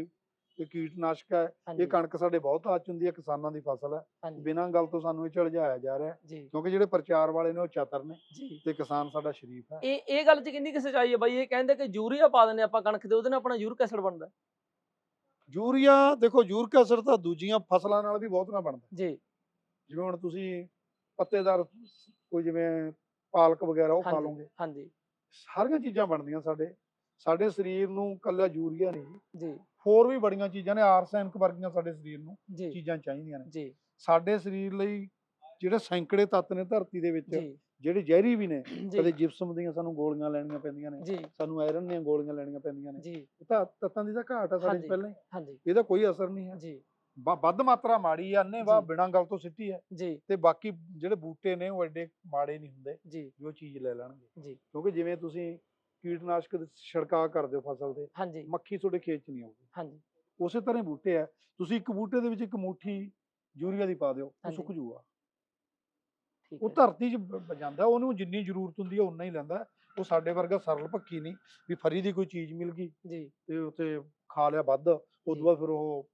ਇਹ ਕੀਟਨਾਸ਼ਕ ਹੈ ਇਹ ਕਣਕ ਸਾਡੇ ਬਹੁਤ ਆਚ ਹੁੰਦੀ ਹੈ ਕਿਸਾਨਾਂ ਦੀ ਫਸਲ ਹੈ। ਬਿਨਾਂ ਗੱਲ ਤੋਂ ਸਾਨੂੰ ਇਹ ਝਲਜਾਇਆ ਜਾ ਰਿਹਾ ਕਿਉਂਕਿ ਜਿਹੜੇ ਪ੍ਰਚਾਰ ਵਾਲੇ ਨੇ ਉਹ ਚਤਰ ਨੇ ਤੇ ਕਿਸਾਨ ਸਾਡਾ ਸ਼ਰੀਫ ਹੈ। ਇਹ ਇਹ ਗੱਲ ਚ ਕਿੰਨੀ ਕਿ ਸਚਾਈ ਹੈ ਬਾਈ? ਇਹ ਕਹਿੰਦੇ ਕਿ ਯੂਰੀਆ ਪਾ ਦਿੰਦੇ ਆਪਾਂ ਕਣਕ ਦੇ ਉਹਦੇ ਨਾਲ ਆਪਣਾ ਯੂਰਿਕ ਐਸਿਡ ਬਣਦਾ। ਯੂਰੀਆ ਦੇਖੋ ਯੂਰਿਕ ਐਸਿਡ ਤਾਂ ਦੂਜੀਆਂ ਫਸਲਾਂ ਨਾਲ ਵੀ ਬਹੁਤ ਨਾ ਬਣਦਾ। ਜੀ। ਜਿਵੇਂ ਹੁਣ ਤੁਸੀਂ ਪੱਤੇਦਾਰ ਕੋਈ ਜਿਵੇਂ ਪਾਲਕ ਵਗੈਰਾ ਉਹ ਖਾ। ਲਓਗੇ। ਹਾਂਜੀ। ਸਾਰੀਆਂ ਚੀਜ਼ਾਂ ਬਣਦੀਆਂ ਸਾਡੇ। ਸਾਡੇ ਸਰੀਰ ਨੂੰ ਕੱਲਾ ਯੂਰੀਆ ਨਹੀਂ ਜੀ। ਹੋਰ ਵੀ ਬੜੀਆਂ ਚੀਜ਼ਾਂ ਨੇ ਆਰਸੈਨਿਕ ਵਰਗੀਆਂ ਸਾਡੇ ਸਰੀਰ ਨੂੰ ਚੀਜ਼ਾਂ ਚਾਹੀਦੀਆਂ ਨੇ। ਜੀ। ਸਾਡੇ ਸਰੀਰ ਲਈ ਜਿਹੜੇ ਸੈਂਕੜੇ ਤੱਤ ਨੇ ਧਰਤੀ ਦੇ ਵਿੱਚ ਜਿਹੜੇ ਜ਼ਹਿਰੀ ਵੀ ਨੇ ਕਦੇ ਜਿਪਸਮ ਦੀਆਂ ਸਾਨੂੰ ਗੋਲੀਆਂ ਲੈਣੀਆਂ ਪੈਂਦੀਆਂ ਨੇ ਸਾਨੂੰ ਆਇਰਨ ਦੀਆਂ ਗੋਲੀਆਂ ਲੈਣੀਆਂ ਪੈਂਦੀਆਂ ਨੇ। ਜੀ। ਇਹ ਤਾਂ ਤੱਤਾਂ ਦੀ ਤਾਂ ਘਾਟ ਆ ਸਾਡੇ। ਪਹਿਲਾਂ ਹੀ। ਹਾਂਜੀ। ਇਹਦਾ ਕੋਈ ਅਸਰ ਨਹੀਂ ਹੈ। ਜੀ। ਵੱਧ ਮਾਤਰਾ ਮਾੜੀ ਆ ਅੰਨੇ ਵਾ ਜੀ। ਬਿਨਾਂ ਗੱਲ ਤੋਂ ਸਿੱਟੀ ਹੈ। ਜੀ। ਤੇ ਬਾਕੀ ਜਿਹੜੇ ਬੂਟੇ ਨੇ ਉਹ ਐਡੇ ਮਾੜੇ ਨਹੀਂ ਹੁੰਦੇ ਜੀ। ਜੋ ਚੀਜ਼ ਲੈ ਲੈਣਗੇ। ਜੀ। ਕਿਉਂਕਿ ਜਿਵੇਂ ਤੁਸੀਂ ਕੀਟਨਾਸ਼ਕ ਦੇ ਛਿੜਕਾਅ ਕਰਦੇ ਹੋ ਫਸਲ ਹਾਂਜੀ। ਮੱਖੀ ਤੁਹਾਡੇ ਖੇਤ 'ਚ ਨਹੀਂ ਆਊਗੀ। ਹਾਂਜੀ। ਉਸੇ ਤਰ੍ਹਾਂ ਹੀ ਬੂਟੇ ਆ। ਤੁਸੀਂ ਇੱਕ ਬੂਟੇ ਦੇ ਵਿੱਚ ਇੱਕ ਮੁੱਠੀ ਯੂਰੀਆ ਦੀ ਪਾ ਦਿਓ ਉਹ। ਸੁੱਕ ਜੂਗਾ ਉਹ ਧਰਤੀ 'ਚ ਜਾਂਦਾ ਉਹਨੂੰ ਜਿੰਨੀ ਜ਼ਰੂਰ ਹੁੰਦੀ ਹੈ ਉਨਾ ਹੀ ਲੈਂਦਾ। ਉਹ ਸਾਡੇ ਵਰਗਾ ਸਰਲ ਭੱਕੀ ਨਹੀਂ ਵੀ ਫਰੀ ਦੀ ਕੋਈ ਚੀਜ਼ ਮਿਲ ਗਈ ਜੀ। ਤੇ ਉੱਤੇ ਖਾ ਲਿਆ ਵੱਧ ਉਸ। ਤੋਂ ਬਾਅਦ ਫਿਰ ਉਹ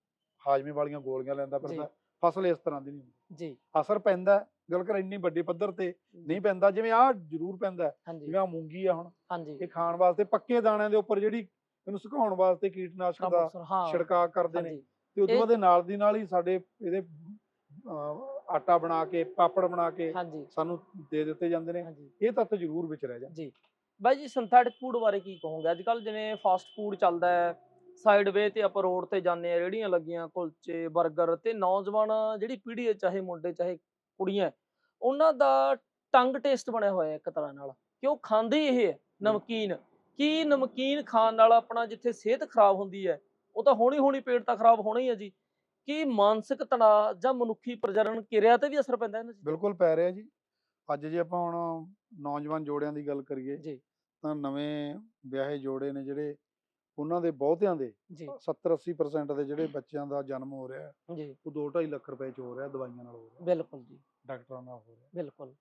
ਹਾਜ਼ਮੇ ਵਾਲੀਆਂ ਗੋਲੀਆਂ ਲੈਂਦਾ। ਫਿਰਦਾ। ਫਸਲ ਇਸ ਤਰ੍ਹਾਂ ਦੀ ਨਹੀਂ ਹੁੰਦੀ। ਜੀ। ਅਸਰ ਪੈਂਦਾ। ਗੱਲ ਕਰ ਇੰਨੀ ਵੱਡੀ ਪੱਧਰ ਤੇ ਨਹੀਂ ਪੈਂਦਾ ਜਿਵੇਂ ਆਹ ਜ਼ਰੂਰ ਪੈਂਦਾ ਜਿਵੇਂ ਆ ਮੂੰਗੀ ਆ ਹੁਣ ਇਹ ਖਾਣ ਵਾਸਤੇ ਪੱਕੇ ਦਾਣਿਆਂ ਦੇ ਉੱਪਰ ਜਿਹੜੀ ਇਹਨੂੰ ਸੁਕਾਉਣ ਵਾਸਤੇ ਕੀਟਨਾਸ਼ਕ ਦਾ ਛਿੜਕਾਅ ਕਰਦੇ ਨੇ। ਤੇ ਉਦੋਂ ਬਾਅਦ ਨਾਲ ਦੀ ਨਾਲ ਹੀ ਸਾਡੇ ਇਹਦੇ ਆਟਾ ਬਣਾ ਕੇ ਪਾਪੜ ਬਣਾ ਕੇ ਸਾਨੂੰ ਦੇ ਦਿੱਤੇ ਜਾਂਦੇ ਨੇ। ਇਹ ਤੱਤ ਜ਼ਰੂਰ ਵਿੱਚ ਰਹਿ ਜਾਂਦੇ। ਜੀ। ਬਾਈ ਜੀ ਸਿੰਥੈਟਿਕ ਫੂਡ ਬਾਰੇ ਕੀ ਕਹੋਗੇ? ਅੱਜ ਕੱਲ ਜਿਵੇਂ ਫਾਸਟ ਫੂਡ ਚੱਲਦਾ ਹੈ ਸਾਈਡ ਵੇ ਤੇ ਆਪਾਂ ਰੋਡ ਤੇ ਜਾਂਦੇ ਆ ਰੇੜੀਆਂ ਲੱਗੀਆਂ ਕੁਲਚੇ 버ਗਰ ਤੇ ਨੌਜਵਾਨ ਜਿਹੜੀ ਪੀੜ੍ਹੀ ਹੈ ਚਾਹੇ ਮੁੰਡੇ ਚਾਹੇ ਕੁੜੀਆਂ ਉਹਨਾਂ ਦਾ ਟੰਗ ਟੇਸਟ ਬਣਿਆ ਹੋਇਆ ਇੱਕ ਤਰ੍ਹਾਂ ਨਾਲ ਕਿ ਉਹ ਖਾਂਦੇ ਇਹ ਹੈ ਨਮਕੀਨ ਕੀ ਨਮਕੀਨ ਖਾਣ ਨਾਲ ਆਪਣਾ ਜਿੱਥੇ ਸਿਹਤ ਖਰਾਬ ਹੁੰਦੀ ਹੈ ਉਹ ਤਾਂ ਹੋਣੀ ਹੋਣੀ ਪੇਟ ਤਾਂ ਖਰਾਬ ਹੋਣਾ ਹੀ ਹੈ ਜੀ ਕੀ ਮਾਨਸਿਕ ਤਣਾਅ ਜਾਂ ਮਨੁੱਖੀ ਪ੍ਰਜਨਨ ਕਿਰਿਆ ਤੇ ਵੀ ਅਸਰ ਪੈਂਦਾ ਇਹਨਾਂ ਦਾ? ਬਿਲਕੁਲ ਪੈ ਰਿਹਾ ਜੀ ਅੱਜ ਜੇ ਆਪਾਂ ਹੁਣ ਨੌਜਵਾਨ ਜੋੜਿਆਂ ਦੀ ਗੱਲ ਕਰੀਏ ਜੀ। ਤਾਂ ਨਵੇਂ ਵਿਆਹੇ ਜੋੜੇ ਨੇ ਜਿਹੜੇ ਉਹਨਾਂ ਦੇ ਬਹੁਤਿਆਂ ਦੇ ਜੀ। 70 80% ਦੇ ਜਿਹੜੇ ਬੱਚਿਆਂ ਦਾ ਜਨਮ ਹੋ ਰਿਹਾ ਹੈ, ਜੀ। ਉਹ 2.5 ਲੱਖ ਰੁਪਏ ਚ ਹੋ ਰਿਹਾ ਦਵਾਈਆਂ ਨਾਲ ਹੋ ਰਿਹਾ। ਬਿਲਕੁਲ ਜੀ। ਡਾਕਟਰਾਂ ਨਾਲ ਹੋ ਰਿਹਾ। ਬਿਲਕੁਲ।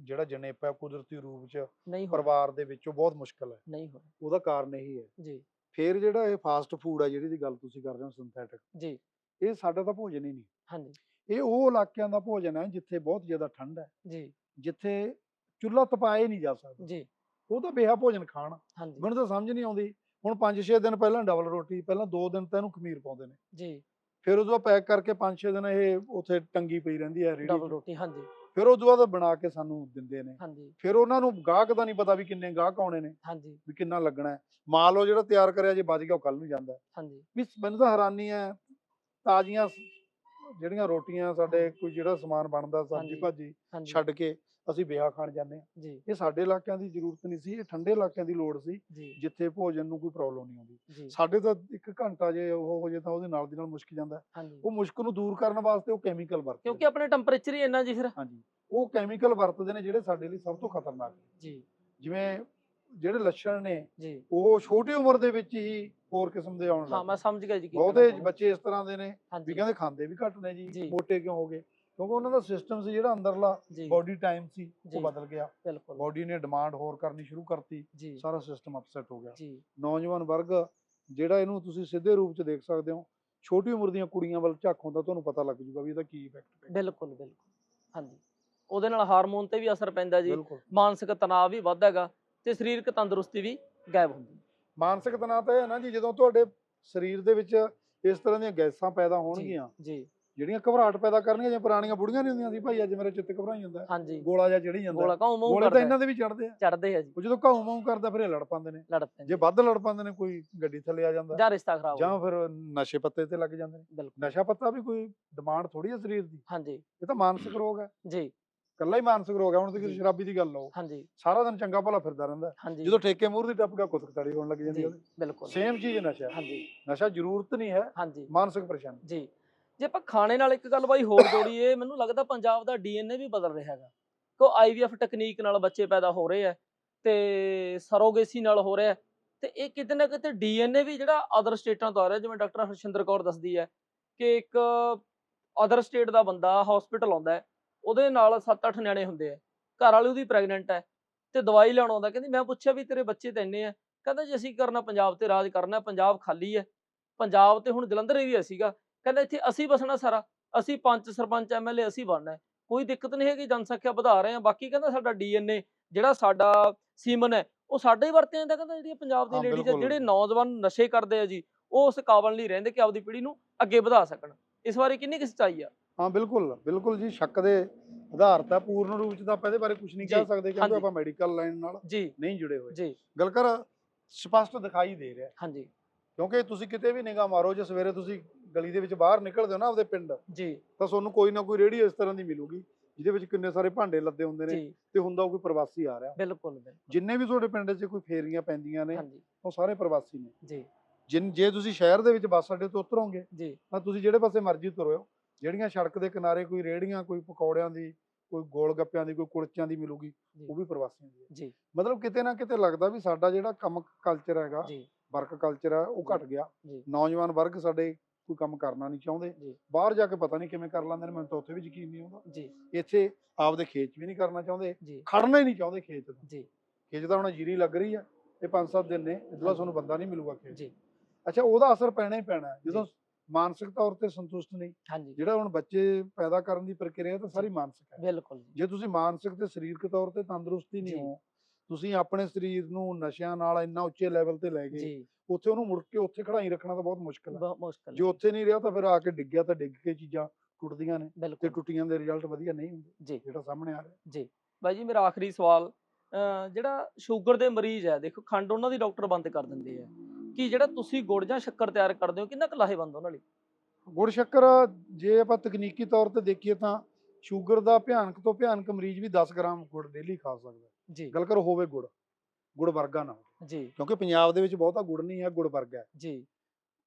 ਜਿਹੜਾ ਜਨੇਪਾ ਹੈ, ਕੁਦਰਤੀ ਰੂਪ ਚ ਨਹੀਂ ਪਰਿਵਾਰ ਦੇ ਵਿੱਚੋਂ ਬਹੁਤ ਮੁਸ਼ਕਲ ਹੈ। ਨਹੀਂ ਹੋ ਉਹਦਾ ਕਾਰਨ ਇਹੀ ਹੈ। ਜੀ। ਫਿਰ ਜਿਹੜਾ ਇਹ ਫਾਸਟ ਫੂਡ ਹੈ ਜਿਹੜੀ ਦੀ ਗੱਲ ਤੁਸੀਂ ਕਰ ਰਹੇ ਹੋ ਸਿੰਥੈਟਿਕ ਜੀ। ਇਹ ਸਾਡਾ ਤਾਂ ਭੋਜਨ ਹੀ ਨਹੀਂ। ਹਾਂਜੀ। ਇਹ ਉਹ ਇਲਾਕਿਆਂ ਦਾ ਭੋਜਨ ਹੈ ਜਿੱਥੇ ਬਹੁਤ ਜ਼ਿਆਦਾ ਠੰਡ ਹੈ। ਜੀ। ਜਿੱਥੇ ਚੁੱਲ੍ਹਾ ਤਪਾਇਆ ਨਹੀਂ ਜਾ ਸਕਦਾ। ਜੀ। ਉਹ ਤਾਂ ਬੇਹਾ ਭੋਜਨ ਖਾਣ। ਮੈਨੂੰ ਤਾਂ ਸਮਝ ਨਹੀਂ ਆਉਂਦੀ। ਹੁਣ 5-6 ਦਿਨ ਪਹਿਲਾਂ ਡਬਲ ਰੋਟੀ ਪਹਿਲਾਂ 2 ਦਿਨ ਤਾਂ ਇਹਨੂੰ ਖਮੀਰ ਪਾਉਂਦੇ ਨੇ। ਜੀ। ਫਿਰ ਉਦੋਂ ਪੈਕ ਕਰਕੇ 5-6 ਦਿਨ ਇਹ ਉੱਥੇ ਟੰਗੀ ਪਈ ਰਹਿੰਦੀ ਹੈ ਰੇੜੀ ਡਬਲ। ਰੋਟੀ। ਹਾਂਜੀ। ਫਿਰ ਉਦੋਂ ਬਾਅਦ ਬਣਾ ਕੇ ਸਾਨੂੰ ਦਿੰਦੇ ਨੇ। ਹਾਂਜੀ। ਫਿਰ ਉਹਨਾਂ ਨੂੰ ਗਾਹਕ ਦਾ ਨਹੀਂ ਪਤਾ ਵੀ ਕਿੰਨੇ ਗਾਹਕ ਆਉਣੇ ਨੇ ਹਾਂਜੀ। ਵੀ ਕਿੰਨਾ ਲੱਗਣਾ ਹੈ। ਮਾਲ ਉਹ ਜਿਹੜਾ ਤਿਆਰ ਕਰਿਆ ਜੇ ਬਚ ਗਿਆ ਉਹ ਕੱਲ ਨੂੰ ਜਾਂਦਾ ਹੈ। ਹਾਂਜੀ। ਵੀ ਮੈਨੂੰ ਤਾਂ ਹੈਰਾਨੀ ਹੈ ਤਾਜ਼ੀਆਂ ਸ- ਜਿਹੜੀਆਂ ਰੋਟੀਆਂ ਸਾਡੇ ਕੋਈ ਜਿਹੜਾ ਸਮਾਨ ਬਣਦਾ ਹਾਂਜੀ। ਸਬਜ਼ੀ ਭਾਜੀ ਹਾਂਜੀ। ਛੱਡ ਕੇ ਅਸੀਂ ਵਿਆਹ ਖਾਣ ਜਾਂਦੇ ਹਾਂ। ਜੀ। ਇਹ ਸਾਡੇ ਇਲਾਕਿਆਂ ਦੀ ਜ਼ਰੂਰਤ ਨਹੀਂ ਸੀ ਇਹ ਠੰਡੇ ਇਲਾਕਿਆਂ ਦੀ ਲੋੜ ਸੀ ਜਿੱਥੇ ਭੋਜਨ ਨੂੰ ਕੋਈ ਪ੍ਰੋਬਲਮ ਨਹੀਂ ਆਉਂਦੀ। ਸਾਡੇ ਤਾਂ ਇੱਕ ਘੰਟਾ ਜੇ ਉਹ ਹੋ ਜੇ ਤਾਂ ਉਹਦੇ ਨਾਲ ਦੀ ਨਾਲ ਮੁਸ਼ਕ ਜਾਂਦਾ। ਹੈ। ਉਹ ਮੁਸ਼ਕ ਨੂੰ ਦੂਰ ਕਰਨ ਵਾਸਤੇ ਉਹ ਕੈਮੀਕਲ ਵਰਤਦੇ ਕਿਉਂਕਿ ਆਪਣੇ ਟੈਂਪਰੇਚਰ ਹੀ ਇੰਨਾ ਜੀ ਫਿਰ। ਹਾਂਜੀ। ਉਹ ਕੈਮੀਕਲ ਵਰਤਦੇ ਨੇ ਜਿਹੜੇ ਸਾਡੇ ਲਈ ਸਭ ਤੋਂ ਖਤਰਨਾਕ ਜੀ। ਜਿਵੇਂ ਜਿਹੜੇ ਲੱਛਣ ਨੇ ਉਹ ਛੋਟੀ ਉਮਰ ਦੇ ਵਿੱਚ ਹੀ ਹੋਰ ਕਿਸਮ ਦੇ ਆਉਣ ਹਾਂ ਲੱਗ ਮੈਂ ਪਏ। ਸਮਝ ਗਿਆ ਜੀ ਬਹੁਤੇ। ਬੱਚੇ ਇਸ ਤਰ੍ਹਾਂ ਦੇ ਨੇ ਵੀ ਕਹਿੰਦੇ ਖਾਂਦੇ ਵੀ ਘੱਟ ਨੇ ਜੀ ਜੀ। ਮੋਟੇ ਕਿਉਂ ਹੋ ਗਏ? ਕਿਉਂਕਿ ਉਹਨਾਂ ਦਾ ਸਿਸਟਮ ਸੀ ਜਿਹੜਾ ਅੰਦਰਲਾ ਜੀ। ਬਾਡੀ ਟਾਈਮ ਸੀ ਜੀ। ਉਹ ਬਦਲ ਗਿਆ। ਬਿਲਕੁਲ। ਬਾਡੀ ਨੇ ਡਿਮਾਂਡ ਹੋਰ ਕਰਨੀ ਸ਼ੁਰੂ ਕਰਤੀ ਜੀ। ਸਾਰਾ ਸਿਸਟਮ ਅਪਸੈਟ ਹੋ ਗਿਆ। ਜੀ। ਨੌਜਵਾਨ ਵਰਗ ਜਿਹੜਾ ਇਹਨੂੰ ਤੁਸੀਂ ਸਿੱਧੇ ਰੂਪ ਚ ਦੇਖ ਸਕਦੇ ਹੋ ਛੋਟੀ ਉਮਰ ਦੀਆਂ ਕੁੜੀਆਂ ਵੱਲ ਝਾਕੋਂ ਤਾਂ ਤੁਹਾਨੂੰ ਪਤਾ ਲੱਗ ਜੂਗਾ ਵੀ ਇਹਦਾ ਕੀ ਇਫੈਕਟ ਪੈ ਬਿਲਕੁਲ ਬਿਲਕੁਲ। ਹਾਂਜੀ। ਉਹਦੇ ਨਾਲ ਹਾਰਮੋਨ ਤੇ ਵੀ ਅਸਰ ਪੈਂਦਾ ਜੀ। ਬਿਲਕੁਲ। ਮਾਨਸਿਕ ਤਣਾਅ ਵੀ ਵੱਧਦਾ ਹੈਗਾ ਤੇ ਸਰੀਰਕ ਤੰਦਰੁਸਤੀ ਵੀ ਗਾਇਬ ਹੁੰਦੀ ਮਾਨਸਿਕ ਤਣਾਅ ਤਾਂ ਇਹ ਹੈ ਨਾ ਜੀ ਜਦੋਂ ਤੁਹਾਡੇ ਸਰੀਰ ਦੇ ਵਿੱਚ ਇਸ ਤਰ੍ਹਾਂ ਦੀਆਂ ਗੈਸਾਂ ਪੈਦਾ ਹੋਣਗੀਆਂ ਜੀ। ਜਿਹੜੀਆਂ ਘਬਰਾਹਟ ਪੈਦਾ ਕਰਨਗੀਆਂ ਜਿਵੇਂ ਪੁਰਾਣੀਆਂ ਬੁੜੀਆਂ ਨਹੀਂ ਹੁੰਦੀਆਂ ਸੀ ਭਾਈ ਅੱਜ ਮੇਰੇ ਚਿੱਤ ਘਬਰਾਈ ਜਾਂਦਾ। ਹਾਂਜੀ। ਗੋਲਾ ਜਿਹਾ ਚੜੀ ਜਾਂਦਾ ਗੋਲਾ। ਕਾਉ ਮੂੰਹ ਕਰਦਾ ਇਹਨਾਂ ਦੇ ਵੀ ਚੜਦੇ ਆ। ਚੜਦੇ ਆ ਜੀ। ਉਹ ਜਦੋਂ ਘਾਉ ਮਾਉ ਕਰਦਾ ਫਿਰ ਇਹ ਲੜ ਪਾਉਂਦੇ ਨੇ। ਲੜ ਪੈਂਦੇ ਜੇ ਵੱਧ ਲੜ ਪਾਉਂਦੇ ਨੇ ਕੋਈ ਗੱਡੀ ਥੱਲੇ ਆ ਜਾਂਦਾ। ਜਾਂ ਰਿਸ਼ਤਾ ਖਰਾਬ ਜਾਂ। ਫਿਰ ਨਸ਼ੇ ਪੱਤੇ ਤੇ ਲੱਗ ਜਾਂਦੇ ਨੇ। ਨਸ਼ਾ ਪੱਤਾ ਵੀ ਕੋਈ ਡਿਮਾਂਡ ਥੋੜੀ ਹੈ ਸਰੀਰ ਦੀ। ਹਾਂਜੀ। ਇਹ ਤਾਂ ਮਾਨਸਿਕ ਰੋਗ ਹੈ। ਜੀ। ਇਕੱਲਾ ਹੀ ਮਾਨਸਿਕ ਰੋਗ ਹੈ। ਹੁਣ ਤੁਸੀਂ ਜੀ। ਸ਼ਰਾਬੀ ਦੀ ਗੱਲ ਲਓ। ਹਾਂਜੀ। ਸਾਰਾ ਦਿਨ ਚੰਗਾ ਭਲਾ ਫਿਰਦਾ ਰਹਿੰਦਾ। ਹਾਂਜੀ। ਜਦੋਂ ਠੇਕੇ ਮੂਹਰ ਦੀ ਟੱਪ ਗਿਆ ਕੁੱਤਕ ਤੜੀ ਹੋਣ ਲੱਗ ਜਾਂਦੀ ਜੀ ਹੈ ਬਿਲਕੁਲ। ਸੇਮ ਚੀਜ਼ ਨਸ਼ਾ। ਹਾਂਜੀ। ਨਸ਼ਾ ਜ਼ਰੂਰਤ ਨਹੀਂ ਹੈ। ਹਾਂਜੀ। ਮਾਨਸਿਕ ਪਰੇਸ਼ਾਨੀ। ਜੀ। ਜੇ ਆਪਾਂ ਖਾਣੇ ਨਾਲ ਇੱਕ ਗੱਲ ਬਾਈ ਹੋਰ ਜੋੜੀਏ ਮੈਨੂੰ ਲੱਗਦਾ ਪੰਜਾਬ ਦਾ ਡੀਐਨਏ ਵੀ ਬਦਲ ਰਿਹਾ ਹੈਗਾ। ਕੋ ਆਈਵੀਐਫ ਟੈਕਨੀਕ ਨਾਲ ਬੱਚੇ ਪੈਦਾ ਹੋ ਰਹੇ ਆ ਤੇ ਸਰੋਗੇਸੀ ਨਾਲ ਹੋ ਰਿਹਾ। ਹੈ, ਤੇ ਇਹ ਕਿਤੇ ਨਾ ਕਿਤੇ ਡੀਐਨਏ ਵੀ ਜਿਹੜਾ ਅਦਰ ਸਟੇਟਾਂ ਤੋਂ ਆ ਰਿਹਾ ਜਿਵੇਂ ਡਾਕਟਰ ਹਰਸ਼ਿੰਦਰ ਕੌਰ ਦੱਸਦੀ ਹੈ ਕਿ ਇੱਕ ਅਦਰ ਸਟੇਟ ਦਾ ਬੰਦਾ ਹਸਪੀਟਲ ਆਉਂਦਾ ਉਹਦੇ ਨਾਲ 7-8 ਨਿਆਣੇ ਹੁੰਦੇ ਆ ਘਰ ਵਾਲੀ ਉਹਦੀ ਪ੍ਰੈਗਨੈਂਟ ਹੈ ਤੇ ਦਵਾਈ ਲੈਣ ਆਉਂਦਾ ਕਹਿੰਦੀ ਮੈਂ ਪੁੱਛਿਆ ਵੀ ਤੇਰੇ ਬੱਚੇ ਤਾਂ ਇੰਨੇ ਆ ਕਹਿੰਦਾ ਜੀ ਅਸੀਂ ਕਰਨਾ ਪੰਜਾਬ ਤੇ ਰਾਜ ਕਰਨਾ ਪੰਜਾਬ ਖਾਲੀ ਹੈ। ਪੰਜਾਬ ਤੇ ਹੁਣ ਜਲੰਧਰ ਏਰੀਆ ਸੀਗਾ ਕਹਿੰਦਾ ਇੱਥੇ ਅਸੀਂ ਬਸਣਾ ਸਾਰਾ ਅਸੀਂ ਪੰਚ ਸਰਪੰਚ ਐਮਐਲਏ ਅਸੀਂ ਬਣਨਾ। ਕੋਈ ਦਿੱਕਤ ਨਹੀਂ ਹੈਗੀ ਜਨਸੰਖਿਆ ਵਧਾ ਰਹੇ ਆ ਬਾਕੀ ਕਹਿੰਦਾ ਸਾਡਾ ਡੀਐਨਏ ਜਿਹੜਾ ਸਾਡਾ ਸੀਮਨ ਹੈ ਉਹ ਸਾਡਾ ਹੀ ਵਰਤਿਆ ਜਾਂਦਾ ਕਹਿੰਦਾ ਜਿਹੜੀਆਂ ਪੰਜਾਬ ਦੀ ਲੇਡੀਜ਼। ਜਿਹੜੇ ਨੌਜਵਾਨ ਨਸ਼ੇ ਕਰਦੇ ਆ ਜੀ ਉਹ ਉਸ ਕਾਬਲ ਨਹੀਂ ਰਹਿੰਦੇ ਕਿ ਆਪਦੀ ਪੀੜ੍ਹੀ ਨੂੰ ਅੱਗੇ ਵਧਾ ਸਕਣ ਇਸ ਬਾਰੇ ਕਿੰਨੀ ਕੁ ਸੱਚਾਈ ਆ ਹਾਂ ਬਿਲਕੁਲ ਬਿਲਕੁਲ ਜੀ ਸ਼ੱਕ ਦੇ ਆਧਾਰ ਤਾਂ ਪੂਰਨ ਰੂਪ ਚ ਤਾਂ ਆਪਾਂ ਇਹਦੇ ਬਾਰੇ ਕੁਝ ਨਹੀਂ ਕਹਿ ਸਕਦੇ ਕਿਉਂਕਿ। ਆਪਾਂ ਮੈਡੀਕਲ ਲਾਈਨ ਨਾਲ ਨਹੀਂ ਜੁੜੇ ਹੋਏ ਜੀ ਗੱਲ ਕਰ ਸਪਸ਼ਟ ਦਿਖਾਈ ਦੇ ਰਿਹਾ। ਹਾਂਜੀ ਕਿਉਂਕਿ ਤੁਸੀਂ ਕਿਤੇ ਵੀ ਨਿਗਾਹ ਮਾਰੋ ਜੇ ਸਵੇਰੇ ਤੁਸੀਂ ਗਲੀ ਦੇ ਵਿੱਚ ਬਾਹਰ ਨਿਕਲਦੇ ਹੋ ਨਾ ਆਪਦੇ ਪਿੰਡ ਜੀ। ਤਾਂ ਤੁਹਾਨੂੰ ਕੋਈ ਨਾ ਕੋਈ ਰੇੜੀ ਇਸ ਤਰ੍ਹਾਂ ਦੀ ਮਿਲੂਗੀ ਜਿਹਦੇ ਵਿੱਚ ਕਿੰਨੇ ਸਾਰੇ ਭਾਂਡੇ ਲੱਦੇ ਹੁੰਦੇ ਨੇ ਜੀ। ਤੇ ਹੁੰਦਾ ਉਹ ਕੋਈ ਪ੍ਰਵਾਸੀ ਆ ਰਿਹਾ। ਬਿਲਕੁਲ ਬਿਲਕੁਲ। ਜਿੰਨੇ ਵੀ ਤੁਹਾਡੇ ਪਿੰਡ 'ਚ ਕੋਈ ਫੇਰੀਆਂ ਪੈਂਦੀਆਂ ਨੇ ਹਾਂਜੀ। ਉਹ ਸਾਰੇ ਪ੍ਰਵਾਸੀ ਨੇ। ਜੀ। ਜਿਨ ਜੇ ਤੁਸੀਂ ਸ਼ਹਿਰ ਦੇ ਵਿੱਚ ਬੱਸ ਅੱਡੇ ਤੋਂ ਉਤਰੋਗੇ ਜੀ। ਤਾਂ ਤੁਸੀਂ ਜਿਹੜੇ ਪਾਸੇ ਮਰਜ਼ੀ ਤੁਰਿਓ ਜਿਹੜੀਆਂ ਸੜਕ ਦੇ ਕਿਨਾਰੇ ਕੋਈ ਰੇੜੀਆਂ ਕੋਈ ਪਕੌੜਿਆਂ ਦੀ ਕੋਈ ਗੋਲ ਗੱਪਿਆਂ ਦੀ ਕੋਈ ਕੁਲਚਿਆਂ ਦੀ ਮਿਲੂਗੀ ਜੀ। ਉਹ ਵੀ ਪ੍ਰਵਾਸੀਆਂ ਦੀ ਹੈ। ਜੀ। ਮਤਲਬ ਕਿਤੇ ਨਾ ਕਿਤੇ ਲੱਗਦਾ ਵੀ ਸਾਡਾ ਜਿਹੜਾ ਕੰਮ ਕਲਚਰ ਹੈਗਾ ਜੀ। ਵਰਕ ਕਲਚਰ ਹੈ ਉਹ ਘਟ ਗਿਆ। ਜੀ। ਨੌਜਵਾਨ ਵਰਗ ਸਾਡੇ ਕੋਈ ਕੰਮ ਕਰਨਾ ਨਹੀਂ ਚਾਹੁੰਦੇ। ਬਾਹਰ ਜਾ ਕੇ ਪਤਾ ਨਹੀਂ ਕਿਵੇਂ ਕਰ ਲੈਂਦੇ ਨੇ ਮੈਨੂੰ ਤਾਂ ਉੱਥੇ ਵੀ ਯਕੀਨ ਨਹੀਂ ਆਉਂਦਾ। ਜੀ। ਇੱਥੇ ਆਪਦੇ ਖੇਤ 'ਚ ਵੀ ਨਹੀਂ ਕਰਨਾ ਚਾਹੁੰਦੇ ਖੜਨਾ ਹੀ ਨਹੀਂ ਚਾਹੁੰਦੇ ਖੇਤ 'ਚ ਜੀ। ਖੇਤ ਤਾਂ ਹੁਣ ਜੀਰੀ ਲੱਗ ਰਹੀ ਆ ਇਹ 5-7 ਦਿਨ ਨੇ ਇਦੋਂ ਬਾਅਦ ਤੁਹਾਨੂੰ ਬੰਦਾ ਨਹੀਂ ਮਿਲੂਗਾ ਖੇਤ। ਜੀ। ਅੱਛਾ ਉਹਦਾ ਅਸਰ ਪੈਣਾ ਹੀ ਪੈਣਾ। ਜਦੋਂ ਮਾਨਸਿਕ ਤੌਰ ਤੇ ਸੰਤੁਸ਼ਟ ਨਹੀਂ ਹਾਂਜੀ। ਜਿਹੜਾ ਹੁਣ ਬੱਚੇ ਪੈਦਾ ਕਰਨ ਦੀ ਪ੍ਰਕਿਰਿਆ ਤਾਂ ਸਾਰੀ ਮਾਨਸਿਕ ਹੈ। ਬਿਲਕੁਲ ਜੀ। ਤੁਸੀਂ ਮਾਨਸਿਕ ਤੇ ਸਰੀਰਕ ਤੌਰ ਤੇ ਤੰਦਰੁਸਤੀ ਨਹੀਂ। ਹੋ ਤੁਸੀਂ ਆਪਣੇ ਸਰੀਰ ਨੂੰ ਨਸ਼ਿਆਂ ਨਾਲ ਇੰਨਾ ਉੱਚੇ ਲੈਵਲ ਤੇ ਲੈ ਗਏ ਜੀ। ਉੱਥੇ ਉਹਨੂੰ ਮੁੜ ਕੇ ਉੱਥੇ ਖੜਾਈ ਰੱਖਣਾ ਤਾਂ ਬਹੁਤ ਮੁਸ਼ਕਲ ਹੈ। ਬਹੁਤ ਮੁਸ਼ਕਲ ਜੇ ਉੱਥੇ ਨਹੀਂ ਰਿਹਾ ਤਾਂ ਫਿਰ ਆ ਕੇ ਡਿੱਗਿਆ ਤਾਂ ਡਿੱਗ ਕੇ ਚੀਜ਼ਾਂ ਟੁੱਟਦੀਆਂ ਨੇ ਤੇ ਟੁੱਟੀਆਂ ਦੇ ਰਿਜ਼ਲਟ ਵਧੀਆ ਨਹੀਂ ਹੁੰਦੇ ਜਿਹੜਾ ਸਾਹਮਣੇ ਆ ਰਿਹਾ। ਜੀ। ਬਾਈ ਜੀ ਮੇਰਾ ਆਖਰੀ ਸਵਾਲ ਜਿਹੜਾ ਸ਼ੂਗਰ ਦੇ ਮਰੀਜ਼ ਹੈ ਦੇਖੋ ਖੰਡ ਉਹਨਾਂ ਦੀ ਡਾਕਟਰ ਬੰਦ ਕਰ ਦਿੰਦੇ ਆ। ਕਿ ਜਿਹੜਾ ਤੁਸੀਂ ਗੁੜ ਜਾਂ ਸ਼ੱਕਰ ਤਿਆਰ ਕਰਦੇ ਹੋ ਕਿੰਨਾ ਕੁ ਲਾਹੇਵੰਦ ਉਹਨਾਂ ਲਈ? ਗੁੜ ਸ਼ੱਕਰ ਜੇ ਆਪਾਂ ਤਕਨੀਕੀ ਤੌਰ ਤੇ ਦੇਖੀਏ ਤਾਂ ਸ਼ੂਗਰ ਦਾ ਭਿਆਨਕ ਤੋਂ ਭਿਆਨਕ ਮਰੀਜ਼ ਵੀ 10 ਗ੍ਰਾਮ ਗੁੜ ਡੇਲੀ ਖਾ ਸਕਦਾ। ਜੀ। ਗੱਲ ਕਰੋ ਹੋਵੇ ਗੁੜ। ਗੁੜ ਵਰਗਾ ਨਾ ਹੋਵੇ। ਜੀ। ਕਿਉਂਕਿ ਪੰਜਾਬ ਦੇ ਵਿੱਚ ਬਹੁਤਾ ਗੁੜ ਨਹੀਂ ਹੈ ਗੁੜ ਵਰਗਾ ਹੈ। ਜੀ।